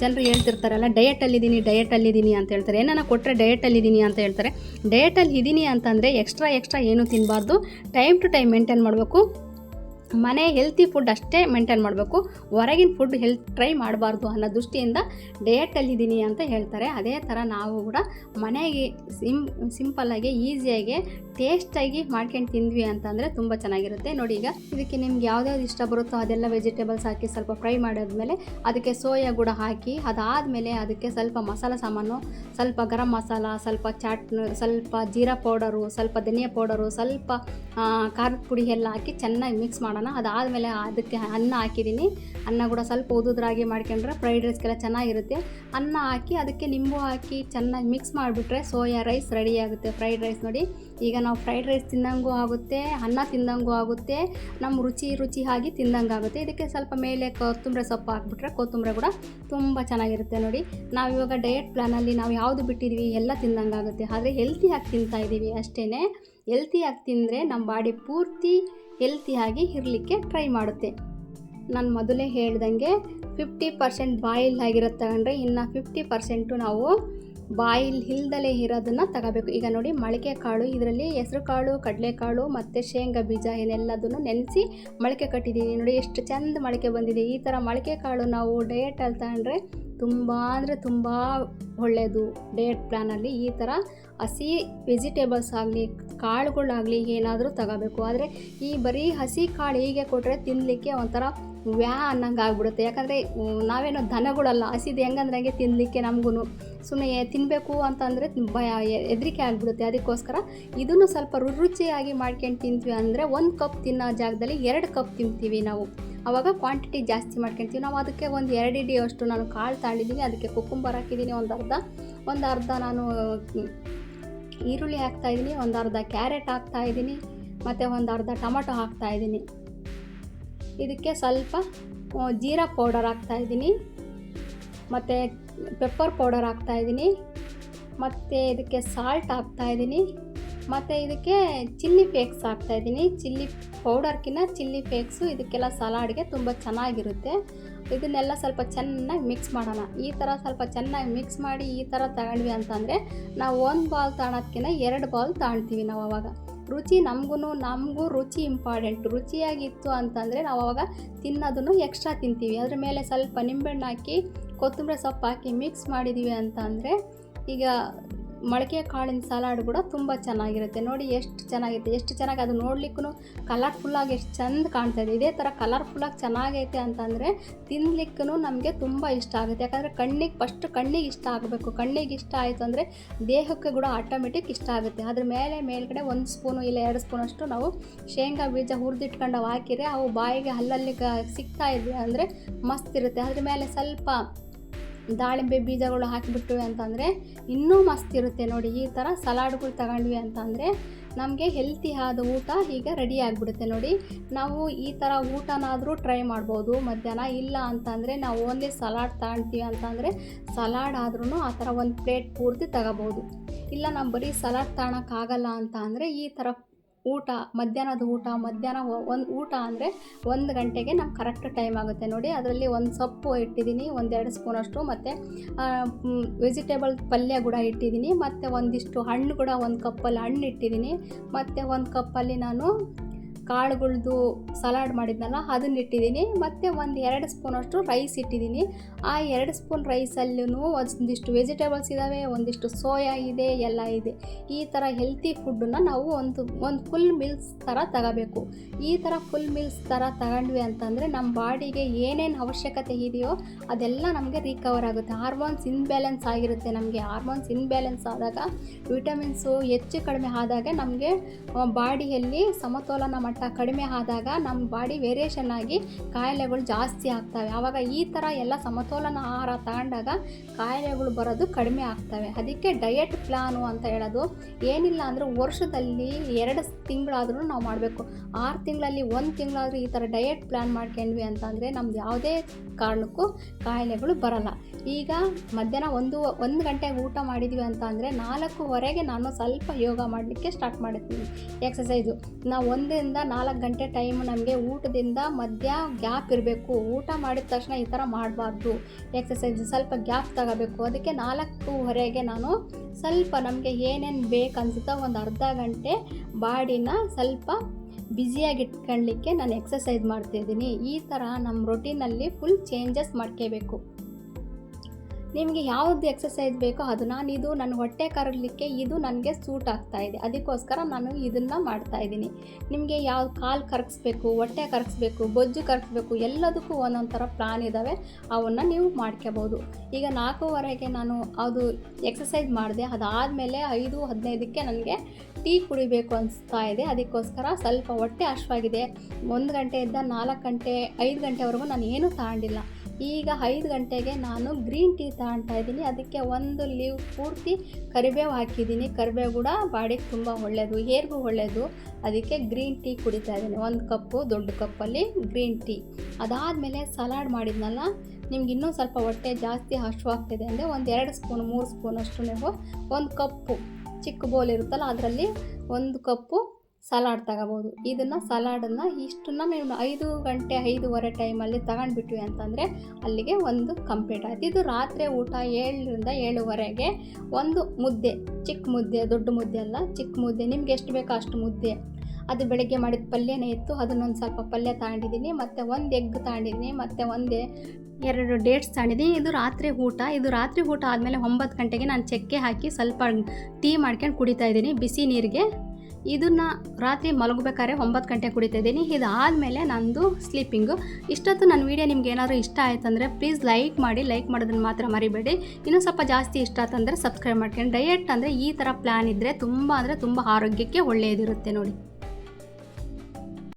ಜನರು ಹೇಳ್ತಿರ್ತಾರಲ್ಲ ಡಯಟಲ್ಲಿದ್ದೀನಿ ಡಯಟಲ್ಲಿದ್ದೀನಿ ಅಂತ ಹೇಳ್ತಾರೆ. ಏನನ್ನ ಕೊಟ್ಟರೆ ಡಯಟಲ್ಲಿದ್ದೀನಿ ಅಂತ ಹೇಳ್ತಾರೆ. ಡಯಟಲ್ಲಿ ಇದ್ದೀನಿ ಅಂತಂದರೆ ಎಕ್ಸ್ಟ್ರಾ ಎಕ್ಸ್ಟ್ರಾ ಏನು ತಿನ್ನಬಾರ್ದು ಟೈಮ್ ಟು ಟೈಮ್ ಮೇಂಟೈನ್ ಮಾಡಬೇಕು. ಮನೆ ಹೆಲ್ತಿ ಫುಡ್ ಅಷ್ಟೇ ಮೇಂಟೈನ್ ಮಾಡಬೇಕು. ಹೊರಗಿನ ಫುಡ್ ಹೆಲ್ತ್ ಟ್ರೈ ಮಾಡಬಾರ್ದು ಅನ್ನೋ ದೃಷ್ಟಿಯಿಂದ ಡಯಟಲ್ಲಿದ್ದೀನಿ ಅಂತ ಹೇಳ್ತಾರೆ. ಅದೇ ಥರ ನಾವು ಕೂಡ ಮನೆಗೆ ಸಿಂ ಸಿಂಪಲ್ಲಾಗಿ ಈಸಿಯಾಗಿ ಟೇಸ್ಟಾಗಿ ಮಾಡ್ಕೊಂಡು ತಿಂದ್ವಿ ಅಂತಂದರೆ ತುಂಬ ಚೆನ್ನಾಗಿರುತ್ತೆ. ನೋಡಿ ಈಗ ಇದಕ್ಕೆ ನಿಮ್ಗೆ ಯಾವ್ದಾವ್ದು ಇಷ್ಟ ಬರುತ್ತೋ ಅದೆಲ್ಲ ವೆಜಿಟೇಬಲ್ಸ್ ಹಾಕಿ ಸ್ವಲ್ಪ ಫ್ರೈ ಮಾಡಿದ್ಮೇಲೆ ಅದಕ್ಕೆ ಸೋಯಾ ಕೂಡ ಹಾಕಿ, ಅದಾದಮೇಲೆ ಅದಕ್ಕೆ ಸ್ವಲ್ಪ ಮಸಾಲೆ ಸಾಮಾನು, ಸ್ವಲ್ಪ ಗರಂ ಮಸಾಲ, ಸ್ವಲ್ಪ ಚಾಟ್, ಸ್ವಲ್ಪ ಜೀರಾ ಪೌಡರು, ಸ್ವಲ್ಪ ಧನಿಯಾ ಪೌಡರು, ಸ್ವಲ್ಪ ಖಾರದ ಪುಡಿ ಎಲ್ಲ ಹಾಕಿ ಚೆನ್ನಾಗಿ ಮಿಕ್ಸ್ ಮಾಡೋಣ. ಅದಾದಮೇಲೆ ಅದಕ್ಕೆ ಅನ್ನ ಹಾಕಿದ್ದೀನಿ. ಅನ್ನ ಕೂಡ ಸ್ವಲ್ಪ ಉದುದ್ರಾಗಿ ಮಾಡ್ಕೊಂಡ್ರೆ ಫ್ರೈಡ್ ರೈಸ್ಗೆಲ್ಲ ಚೆನ್ನಾಗಿರುತ್ತೆ. ಅನ್ನ ಹಾಕಿ ಅದಕ್ಕೆ ನಿಂಬು ಹಾಕಿ ಚೆನ್ನಾಗಿ ಮಿಕ್ಸ್ ಮಾಡಿಬಿಟ್ರೆ ಸೋಯಾ ರೈಸ್ ರೆಡಿ ಆಗುತ್ತೆ. ಫ್ರೈಡ್ ರೈಸ್ ನೋಡಿ. ಈಗ ನಾವು ಫ್ರೈಡ್ ರೈಸ್ ತಿಂದಂಗೂ ಆಗುತ್ತೆ, ಅನ್ನ ತಿಂದಂಗೂ ಆಗುತ್ತೆ ನಮ್ಮ ರುಚಿ ರುಚಿ ಆಗಿ ತಿಂದಂಗೆ ಆಗುತ್ತೆ. ಇದಕ್ಕೆ ಸ್ವಲ್ಪ ಮೇಲೆ ಕೊತ್ತಂಬರಿ ಸೊಪ್ಪು ಹಾಕ್ಬಿಟ್ರೆ ಕೊತ್ತಂಬರಿ ಕೂಡ ತುಂಬ ಚೆನ್ನಾಗಿರುತ್ತೆ ನೋಡಿ. ನಾವು ಇವಾಗ ಡಯಟ್ ಪ್ಲಾನಲ್ಲಿ ನಾವು ಯಾವುದು ಬಿಟ್ಟಿದ್ವಿ ಎಲ್ಲ ತಿಂದಂಗಾಗುತ್ತೆ ಆದರೆ ಹೆಲ್ತಿಯಾಗಿ ತಿಂತಾ ಇದ್ದೀವಿ ಅಷ್ಟೇ ಹೆಲ್ತಿಯಾಗಿ ತಿಂದರೆ ನಮ್ಮ ಬಾಡಿ ಪೂರ್ತಿ ಹೆಲ್ತಿಯಾಗಿ ಇರಲಿಕ್ಕೆ ಟ್ರೈ ಮಾಡುತ್ತೆ. ನಾನು ಮೊದಲೇ ಹೇಳ್ದಂಗೆ ಫಿಫ್ಟಿ ಪರ್ಸೆಂಟ್ ಬಾಯಿಲ್ ಆಗಿರುತ್ತೆ ಅಂದರೆ ಇನ್ನು ಫಿಫ್ಟಿ ಪರ್ಸೆಂಟು ನಾವು ಬಾಯಿಲ್ ಇಲ್ದಲೇ ಇರೋದನ್ನು ತಗೋಬೇಕು. ಈಗ ನೋಡಿ ಮೊಳಕೆ ಕಾಳು, ಇದರಲ್ಲಿ ಹೆಸರು ಕಾಳು ಕಡಲೆಕಾಳು ಮತ್ತು ಶೇಂಗಾ ಬೀಜ ಏನೆಲ್ಲದನ್ನು ನೆನೆಸಿ ಮೊಳಕೆ ಕಟ್ಟಿದ್ದೀನಿ ನೋಡಿ ಎಷ್ಟು ಚೆಂದ ಮೊಳಕೆ ಬಂದಿದೆ. ಈ ಥರ ಮೊಳಕೆ ಕಾಳು ನಾವು ಡಯಟಲ್ಲಿ ತಗೊಂಡ್ರೆ ತುಂಬ ಅಂದರೆ ತುಂಬ ಒಳ್ಳೆಯದು ಡಯಟ್ ಪ್ಲ್ಯಾನಲ್ಲಿ ಈ ಥರ ಹಸಿ ವೆಜಿಟೇಬಲ್ಸ್ ಆಗಲಿ, ಕಾಳುಗಳಾಗಲಿ ಏನಾದರೂ ತಗೋಬೇಕು. ಆದರೆ ಈ ಬರೀ ಹಸಿ ಕಾಳು ಹೀಗೆ ಕೊಟ್ಟರೆ ತಿನ್ನಲಿಕ್ಕೆ ಒಂಥರ ವ್ಯಾ ಅನ್ನಂಗೆ ಆಗ್ಬಿಡುತ್ತೆ. ಯಾಕಂದರೆ ನಾವೇನೋ ದನಗಳಲ್ಲ, ಹಸಿದು ಹೆಂಗಂದ್ರೆ ಹಂಗೆ ತಿನ್ನಲಿಕ್ಕೆ ನಮಗೂ ಸುಮ್ಮನೆ ತಿನ್ನಬೇಕು ಅಂತಂದರೆ ಭಯ ಹೆದರಿಕೆ ಆಗಿಬಿಡುತ್ತೆ. ಅದಕ್ಕೋಸ್ಕರ ಇದನ್ನು ಸ್ವಲ್ಪ ರುಚಿಯಾಗಿ ಮಾಡ್ಕೊಂಡು ತಿಂತೀವಿ ಅಂದರೆ ಒಂದು ಕಪ್ ತಿನ್ನೋ ಜಾಗದಲ್ಲಿ ಎರಡು ಕಪ್ ತಿಂತೀವಿ ನಾವು. ಆವಾಗ ಕ್ವಾಂಟಿಟಿ ಜಾಸ್ತಿ ಮಾಡ್ಕೊಳ್ತೀವಿ ನಾವು ಅದಕ್ಕೆ ಒಂದು ಎರಡು ಇಡಿ ಅಷ್ಟು ನಾನು ಕಾಳು ತಾಳಿದ್ದೀನಿ ಅದಕ್ಕೆ ಕುಕ್ಕುಂಬರ್ ಹಾಕಿದ್ದೀನಿ ಒಂದು ಅರ್ಧ ಒಂದು ಅರ್ಧ ನಾನು ಈರುಳ್ಳಿ ಹಾಕ್ತಾಯಿದ್ದೀನಿ ಒಂದು ಅರ್ಧ ಕ್ಯಾರೆಟ್ ಹಾಕ್ತಾಯಿದ್ದೀನಿ ಮತ್ತು ಒಂದು ಅರ್ಧ ಟೊಮಟೊ ಹಾಕ್ತಾಯಿದ್ದೀನಿ ಇದಕ್ಕೆ ಸ್ವಲ್ಪ ಜೀರಾ ಪೌಡರ್ ಹಾಕ್ತಾಯಿದ್ದೀನಿ ಮತ್ತು ಪೆಪ್ಪರ್ ಪೌಡರ್ ಹಾಕ್ತಾಯಿದ್ದೀನಿ ಮತ್ತು ಇದಕ್ಕೆ ಸಾಲ್ಟ್ ಹಾಕ್ತಾಯಿದ್ದೀನಿ ಮತ್ತು ಇದಕ್ಕೆ ಚಿಲ್ಲಿ ಫ್ಲೇಕ್ಸ್ ಹಾಕ್ತಾಯಿದ್ದೀನಿ ಚಿಲ್ಲಿ ಪೌಡರ್ಕಿನ್ನ ಚಿಲ್ಲಿ ಫ್ಲೇಕ್ಸು ಇದಕ್ಕೆಲ್ಲ ಸಲಾಡ್ಗೆ ತುಂಬ ಚೆನ್ನಾಗಿರುತ್ತೆ. ಇದನ್ನೆಲ್ಲ ಸ್ವಲ್ಪ ಚೆನ್ನಾಗಿ ಮಿಕ್ಸ್ ಮಾಡೋಣ. ಈ ಥರ ಸ್ವಲ್ಪ ಚೆನ್ನಾಗಿ ಮಿಕ್ಸ್ ಮಾಡಿ ಈ ಥರ ತಗೊಂಡ್ವಿ ಅಂತಂದರೆ ನಾವು ಒಂದು ಬಾಲ್ ತಗೊಳೋದ್ಕಿಂತ ಎರಡು ಬಾಲ್ ತಗೊಳ್ತೀವಿ ನಾವು ಅವಾಗ. ರುಚಿ ನಮಗೂ ನಮಗೂ ರುಚಿ ಇಂಪಾರ್ಟೆಂಟ್ ರುಚಿಯಾಗಿತ್ತು ಅಂತಂದರೆ ನಾವು ಅವಾಗ ತಿನ್ನೋದನ್ನು ಎಕ್ಸ್ಟ್ರಾ ತಿಂತೀವಿ. ಅದ್ರ ಮೇಲೆ ಸ್ವಲ್ಪ ನಿಂಬೆಹಣ್ಣು ಹಾಕಿ, ಕೊತ್ತಂಬರಿ ಸೊಪ್ಪು ಹಾಕಿ ಮಿಕ್ಸ್ ಮಾಡಿದ್ದೀವಿ ಅಂತ ಈಗ ಮೊಳಕೆ ಕಾಳಿನ ಸಲಾಡ್ ಕೂಡ ತುಂಬ ಚೆನ್ನಾಗಿರುತ್ತೆ. ನೋಡಿ ಎಷ್ಟು ಚೆನ್ನಾಗಿರುತ್ತೆ ಎಷ್ಟು ಚೆನ್ನಾಗಿ ಅದು ನೋಡ್ಲಿಕ್ಕೂ ಕಲರ್ಫುಲ್ಲಾಗಿ ಎಷ್ಟು ಚೆಂದ ಕಾಣ್ತಾ ಇದೆ. ಇದೇ ಥರ ಕಲರ್ಫುಲ್ಲಾಗಿ ಚೆನ್ನಾಗೈತೆ ಅಂತಂದರೆ ತಿನ್ಲಿಕ್ಕೂ ನಮಗೆ ತುಂಬ ಇಷ್ಟ ಆಗುತ್ತೆ. ಯಾಕಂದರೆ ಕಣ್ಣಿಗೆ ಫಸ್ಟ್ ಕಣ್ಣಿಗೆ ಇಷ್ಟ ಆಗಬೇಕು. ಕಣ್ಣಿಗೆ ಇಷ್ಟ ಆಯಿತು ಅಂದರೆ ದೇಹಕ್ಕೆ ಕೂಡ ಆಟೋಮೆಟಿಕ್ ಇಷ್ಟ ಆಗುತ್ತೆ. ಅದ್ರ ಮೇಲೆ ಮೇಲ್ಗಡೆ ಒಂದು ಸ್ಪೂನು ಇಲ್ಲ ಎರಡು ಸ್ಪೂನಷ್ಟು ನಾವು ಶೇಂಗಾ ಬೀಜ ಹುರಿದಿಟ್ಕೊಂಡು ಹಾಕಿದರೆ ಅವು ಬಾಯಿಗೆ ಹಲ್ಲಲ್ಲಿ ಸಿಗ್ತಾ ಇದೆ ಅಂದರೆ ಮಸ್ತ್ ಇರುತ್ತೆ. ಅದ್ರ ಮೇಲೆ ಸ್ವಲ್ಪ ದಾಳಿಂಬೆ ಬೀಜಗಳು ಹಾಕಿಬಿಟ್ವಿ ಅಂತಂದರೆ ಇನ್ನೂ ಮಸ್ತ್ ಇರುತ್ತೆ ನೋಡಿ, ಈ ಥರ ಸಲಾಡ್ಗಳು ತಗೊಂಡ್ವಿ ಅಂತಂದರೆ ನಮಗೆ ಹೆಲ್ತಿ ಆದ ಊಟ ಈಗ ರೆಡಿ ಆಗಿಬಿಡುತ್ತೆ ನೋಡಿ. ನಾವು ಈ ಥರ ಊಟನಾದರೂ ಟ್ರೈ ಮಾಡ್ಬೋದು, ಮಧ್ಯಾಹ್ನ ಇಲ್ಲ ಅಂತಂದರೆ ನಾವು ಓನ್ಲಿ ಸಲಾಡ್ ತಗೊಳ್ತೀವಿ ಅಂತಂದರೆ ಸಲಾಡ್ ಆದ್ರೂ ಆ ಥರ ಒಂದು ಪ್ಲೇಟ್ ಪೂರ್ತಿ ತಗೋಬೋದು. ಇಲ್ಲ, ನಾವು ಬರೀ ಸಲಾಡ್ ತಗೊಳಕ್ಕಾಗಲ್ಲ ಅಂತ ಅಂದರೆ ಈ ಥರ ಊಟ, ಮಧ್ಯಾಹ್ನದ ಊಟ, ಮಧ್ಯಾಹ್ನ ಒಂದು ಊಟ ಅಂದರೆ ಒಂದು ಗಂಟೆಗೆ ನಮ್ಗೆ ಕರೆಕ್ಟ್ ಟೈಮ್ ಆಗುತ್ತೆ ನೋಡಿ. ಅದರಲ್ಲಿ ಒಂದು ಸೊಪ್ಪು ಇಟ್ಟಿದ್ದೀನಿ ಒಂದೆರಡು ಸ್ಪೂನಷ್ಟು ಮತ್ತು ವೆಜಿಟೇಬಲ್ ಪಲ್ಯ ಕೂಡ ಇಟ್ಟಿದ್ದೀನಿ, ಮತ್ತು ಒಂದಿಷ್ಟು ಹಣ್ಣು ಕೂಡ ಒಂದು ಕಪ್ಪಲ್ಲಿ ಹಣ್ಣು ಇಟ್ಟಿದ್ದೀನಿ, ಮತ್ತು ಒಂದು ಕಪ್ಪಲ್ಲಿ ನಾನು ಕಾಳುಗಳ್ದು ಸಲಾಡ್ ಮಾಡಿದ್ನಲ್ಲ, ಅದನ್ನ ಇಟ್ಟಿದ್ದೀನಿ. ಮತ್ತು ಒಂದು ಎರಡು ಸ್ಪೂನಷ್ಟು ರೈಸ್ ಇಟ್ಟಿದ್ದೀನಿ. ಆ ಎರಡು ಸ್ಪೂನ್ ರೈಸಲ್ಲೂ ಒಂದಿಷ್ಟು ವೆಜಿಟೇಬಲ್ಸ್ ಇದ್ದಾವೆ ಒಂದಿಷ್ಟು ಸೋಯಾ ಇದೆ, ಎಲ್ಲ ಇದೆ. ಈ ಥರ ಹೆಲ್ತಿ ಫುಡ್ಡನ್ನ ನಾವು ಒಂದು ಒಂದು ಫುಲ್ ಮಿಲ್ಸ್ ಥರ ತಗೋಬೇಕು. ಈ ಥರ ಫುಲ್ ಮಿಲ್ಸ್ ಥರ ತಗೊಂಡ್ವಿ ಅಂತಂದರೆ ನಮ್ಮ ಬಾಡಿಗೆ ಏನೇನು ಅವಶ್ಯಕತೆ ಇದೆಯೋ ಅದೆಲ್ಲ ನಮಗೆ ರಿಕವರ್ ಆಗುತ್ತೆ. ಹಾರ್ಮೋನ್ಸ್ ಇನ್ಬ್ಯಾಲೆನ್ಸ್ ಆಗಿರುತ್ತೆ ನಮಗೆ. ಹಾರ್ಮೋನ್ಸ್ ಇನ್ಬ್ಯಾಲೆನ್ಸ್ ಆದಾಗ ವಿಟಮಿನ್ಸು ಹೆಚ್ಚು ಕಡಿಮೆ ಆದಾಗ ನಮಗೆ ಬಾಡಿಯಲ್ಲಿ ಸಮತೋಲನ ಮಟ್ಟ ಕಡಿಮೆ ಆದಾಗ ನಮ್ಮ ಬಾಡಿ ವೇರಿಯೇಷನ್ ಆಗಿ ಕಾಯಿಲೆಗಳು ಜಾಸ್ತಿ ಆಗ್ತವೆ. ಆವಾಗ ಈ ಥರ ಎಲ್ಲ ಸಮತೋಲನ ಆಹಾರ ತಗೊಂಡಾಗ ಕಾಯಿಲೆಗಳು ಬರೋದು ಕಡಿಮೆ ಆಗ್ತವೆ. ಅದಕ್ಕೆ ಡಯಟ್ ಪ್ಲಾನು ಅಂತ ಹೇಳೋದು, ಏನಿಲ್ಲ ಅಂದರೆ ವರ್ಷದಲ್ಲಿ ಎರಡು ತಿಂಗಳಾದರೂ ನಾವು ಮಾಡಬೇಕು. ಆರು ತಿಂಗಳಲ್ಲಿ ಒಂದು ತಿಂಗಳಾದರೂ ಈ ಥರ ಡಯಟ್ ಪ್ಲ್ಯಾನ್ ಮಾಡ್ಕೊಂಡ್ವಿ ಅಂತಂದರೆ ನಮ್ದು ಯಾವುದೇ ಕಾರಣಕ್ಕೂ ಕಾಯಿಲೆಗಳು ಬರಲ್ಲ. ಈಗ ಮಧ್ಯಾಹ್ನ ಒಂದು ಒಂದು ಗಂಟೆಗೆ ಊಟ ಮಾಡಿದ್ವಿ ಅಂತ ಅಂದರೆ ನಾಲ್ಕುವರೆಗೆ ನಾನು ಸ್ವಲ್ಪ ಯೋಗ ಮಾಡಲಿಕ್ಕೆ ಸ್ಟಾರ್ಟ್ ಮಾಡ್ತೀನಿ ಎಕ್ಸಸೈಸು ನಾವು ಒಂದರಿಂದ ನಾಲ್ಕು ಗಂಟೆ ಟೈಮ್ ನಮಗೆ ಊಟದಿಂದ ಮಧ್ಯ ಗ್ಯಾಪ್ ಇರಬೇಕು. ಊಟ ಮಾಡಿದ ತಕ್ಷಣ ಈ ಥರ ಮಾಡಬಾರ್ದು. ಎಕ್ಸಸೈಸ್ ಸ್ವಲ್ಪ ಗ್ಯಾಪ್ ತಗೋಬೇಕು. ಅದಕ್ಕೆ ನಾಲ್ಕೂವರೆಗೆ ನಾನು ಸ್ವಲ್ಪ ನಮಗೆ ಏನೇನು ಬೇಕು ಅನ್ಸುತ್ತೋ ಒಂದು ಅರ್ಧ ಗಂಟೆ ಬಾಡಿನ ಸ್ವಲ್ಪ ಬ್ಯುಸಿಯಾಗಿ ಇಟ್ಕೊಳ್ಳಿಕ್ಕೆ ನಾನು ಎಕ್ಸಸೈಸ್ ಮಾಡ್ತಿದ್ದೀನಿ. ಈ ಥರ ನಮ್ಮ ರೊಟೀನಲ್ಲಿ ಫುಲ್ ಚೇಂಜಸ್ ಮಾಡ್ಕೋಬೇಕು. ನಿಮಗೆ ಯಾವುದು ಎಕ್ಸಸೈಸ್ ಬೇಕೋ ಅದು. ನಾನು ಇದು ನನ್ನ ಹೊಟ್ಟೆ ಕರಗಲಿಕ್ಕೆ ಇದು ನನಗೆ ಸೂಟ್ ಆಗ್ತಾ ಇದೆ. ಅದಕ್ಕೋಸ್ಕರ ನಾನು ಇದನ್ನು ಮಾಡ್ತಾ ಇದ್ದೀನಿ. ನಿಮಗೆ ಯಾವ ಕಾಲು ಕರಗಿಸ್ಬೇಕು, ಹೊಟ್ಟೆ ಕರಗಿಸ್ಬೇಕು, ಬೊಜ್ಜು ಕರಗಿಸ್ಬೇಕು, ಎಲ್ಲದಕ್ಕೂ ಒಂದೊಂದು ಥರ ಪ್ಲಾನ್ ಇದ್ದಾವೆ ಅವನ್ನು ನೀವು ಮಾಡ್ಕೋಬೋದು. ಈಗ ನಾಲ್ಕೂವರೆಗೆ ನಾನು ಅದು ಎಕ್ಸಸೈಸ್ ಮಾಡಿದೆ. ಅದಾದಮೇಲೆ ಐದು, ಹದಿನೈದಕ್ಕೆ ನನಗೆ ಟೀ ಕುಡಿಬೇಕು ಅನಿಸ್ತಾ ಇದೆ. ಅದಕ್ಕೋಸ್ಕರ ಸ್ವಲ್ಪ ಹೊಟ್ಟೆ ಹಶ್ವಾಗಿದೆ ಒಂದು ಗಂಟೆಯಿಂದ ನಾಲ್ಕು ಗಂಟೆ, ಐದು ಗಂಟೆವರೆಗೂ ನಾನು ಏನೂ ತಗೊಂಡಿಲ್ಲ. ಈಗ ಐದು ಗಂಟೆಗೆ ನಾನು ಗ್ರೀನ್ ಟೀ ತಗೊಳ್ತಾ ಇದ್ದೀನಿ. ಅದಕ್ಕೆ ಒಂದು ಲೀವ್ ಪೂರ್ತಿ ಕರಿಬೇವು ಹಾಕಿದ್ದೀನಿ. ಕರಿಬೇವು ಕೂಡ ಬಾಡಿಗೆ ತುಂಬ ಒಳ್ಳೆಯದು ಹೇರ್ಗೂ ಒಳ್ಳೆಯದು ಅದಕ್ಕೆ ಗ್ರೀನ್ ಟೀ ಕುಡಿತಾ ಇದ್ದೀನಿ. ಒಂದು ಕಪ್ಪು, ದೊಡ್ಡ ಕಪ್ಪಲ್ಲಿ ಗ್ರೀನ್ ಟೀ. ಅದಾದಮೇಲೆ ಸಲಾಡ್ ಮಾಡಿದ್ನಲ್ಲ, ನಿಮ್ಗೆ ಇನ್ನೂ ಸ್ವಲ್ಪ ಹೊಟ್ಟೆ ಜಾಸ್ತಿ ಹಶುವಾಗ್ತಿದೆ ಅಂದರೆ ಒಂದು ಎರಡು ಸ್ಪೂನ್, ಮೂರು ಸ್ಪೂನ್ ಅಷ್ಟು ನೀವು ಒಂದು ಕಪ್ಪು, ಚಿಕ್ಕ ಬೋಲ್ ಇರುತ್ತಲ್ಲ ಅದರಲ್ಲಿ ಒಂದು ಕಪ್ಪು ಸಲಾಡ್ ತಗೋಬೋದು. ಇದನ್ನು ಸಲಾಡನ್ನು ಇಷ್ಟನ್ನು ನೀವು ಐದು ಗಂಟೆ, ಐದೂವರೆ ಟೈಮಲ್ಲಿ ತಗೊಂಡ್ಬಿಟ್ವಿ ಅಂತಂದರೆ ಅಲ್ಲಿಗೆ ಒಂದು ಕಂಪ್ಲೀಟ್ ಆಯಿತು. ಇದು ರಾತ್ರಿ ಊಟ ಏಳರಿಂದ ಏಳುವರೆಗೆ ಒಂದು ಮುದ್ದೆ, ಚಿಕ್ಕ ಮುದ್ದೆ, ದೊಡ್ಡ ಮುದ್ದೆ ಅಲ್ಲ, ಚಿಕ್ಕ ಮುದ್ದೆ. ನಿಮ್ಗೆ ಎಷ್ಟು ಬೇಕೋ ಅಷ್ಟು ಮುದ್ದೆ. ಅದು ಬೆಳಗ್ಗೆ ಮಾಡಿದ ಪಲ್ಯನೇ ಇತ್ತು. ಅದನ್ನೊಂದು ಸ್ವಲ್ಪ ಪಲ್ಯ ತಗೊಂಡಿದ್ದೀನಿ. ಮತ್ತು ಒಂದು ಎಗ್ ತಗೊಂಡಿದ್ದೀನಿ. ಮತ್ತು ಒಂದೇ ಎರಡು ಡೇಟ್ಸ್ ತಗೊಂಡಿದ್ದೀನಿ. ಇದು ರಾತ್ರಿ ಊಟ. ಇದು ರಾತ್ರಿ ಊಟ ಆದಮೇಲೆ ಒಂಬತ್ತು ಗಂಟೆಗೆ ನಾನು ಚಕ್ಕೆ ಹಾಕಿ ಸ್ವಲ್ಪ ಟೀ ಮಾಡ್ಕೊಂಡು ಕುಡಿತಾ ಇದ್ದೀನಿ. ಬಿಸಿ ನೀರಿಗೆ. ಇದನ್ನು ರಾತ್ರಿ ಮಲಗಬೇಕಾದ್ರೆ ಒಂಬತ್ತು ಗಂಟೆ ಕುಡಿತಾ ಇದ್ದೀನಿ. ಇದಾದಮೇಲೆ ನಂದು ಸ್ಲೀಪಿಂಗು ಇಷ್ಟೊತ್ತು ನನ್ನ ವೀಡಿಯೋ ನಿಮ್ಗೆ ಏನಾದರೂ ಇಷ್ಟ ಆಯ್ತಂದರೆ ಪ್ಲೀಸ್ ಲೈಕ್ ಮಾಡಿ ಲೈಕ್ ಮಾಡೋದನ್ನು ಮಾತ್ರ ಮರಿಬೇಡಿ. ಇನ್ನೂ ಸ್ವಲ್ಪ ಜಾಸ್ತಿ ಇಷ್ಟ ಆಯ್ತಂದರೆ ಸಬ್ಸ್ಕ್ರೈಬ್ ಮಾಡ್ಕೊಂಡು. ಡಯಟ್ ಅಂದರೆ ಈ ಥರ ಪ್ಲ್ಯಾನ್ ಇದ್ದರೆ ತುಂಬ ಅಂದರೆ ತುಂಬ ಆರೋಗ್ಯಕ್ಕೆ ಒಳ್ಳೆಯದಿರುತ್ತೆ ನೋಡಿ.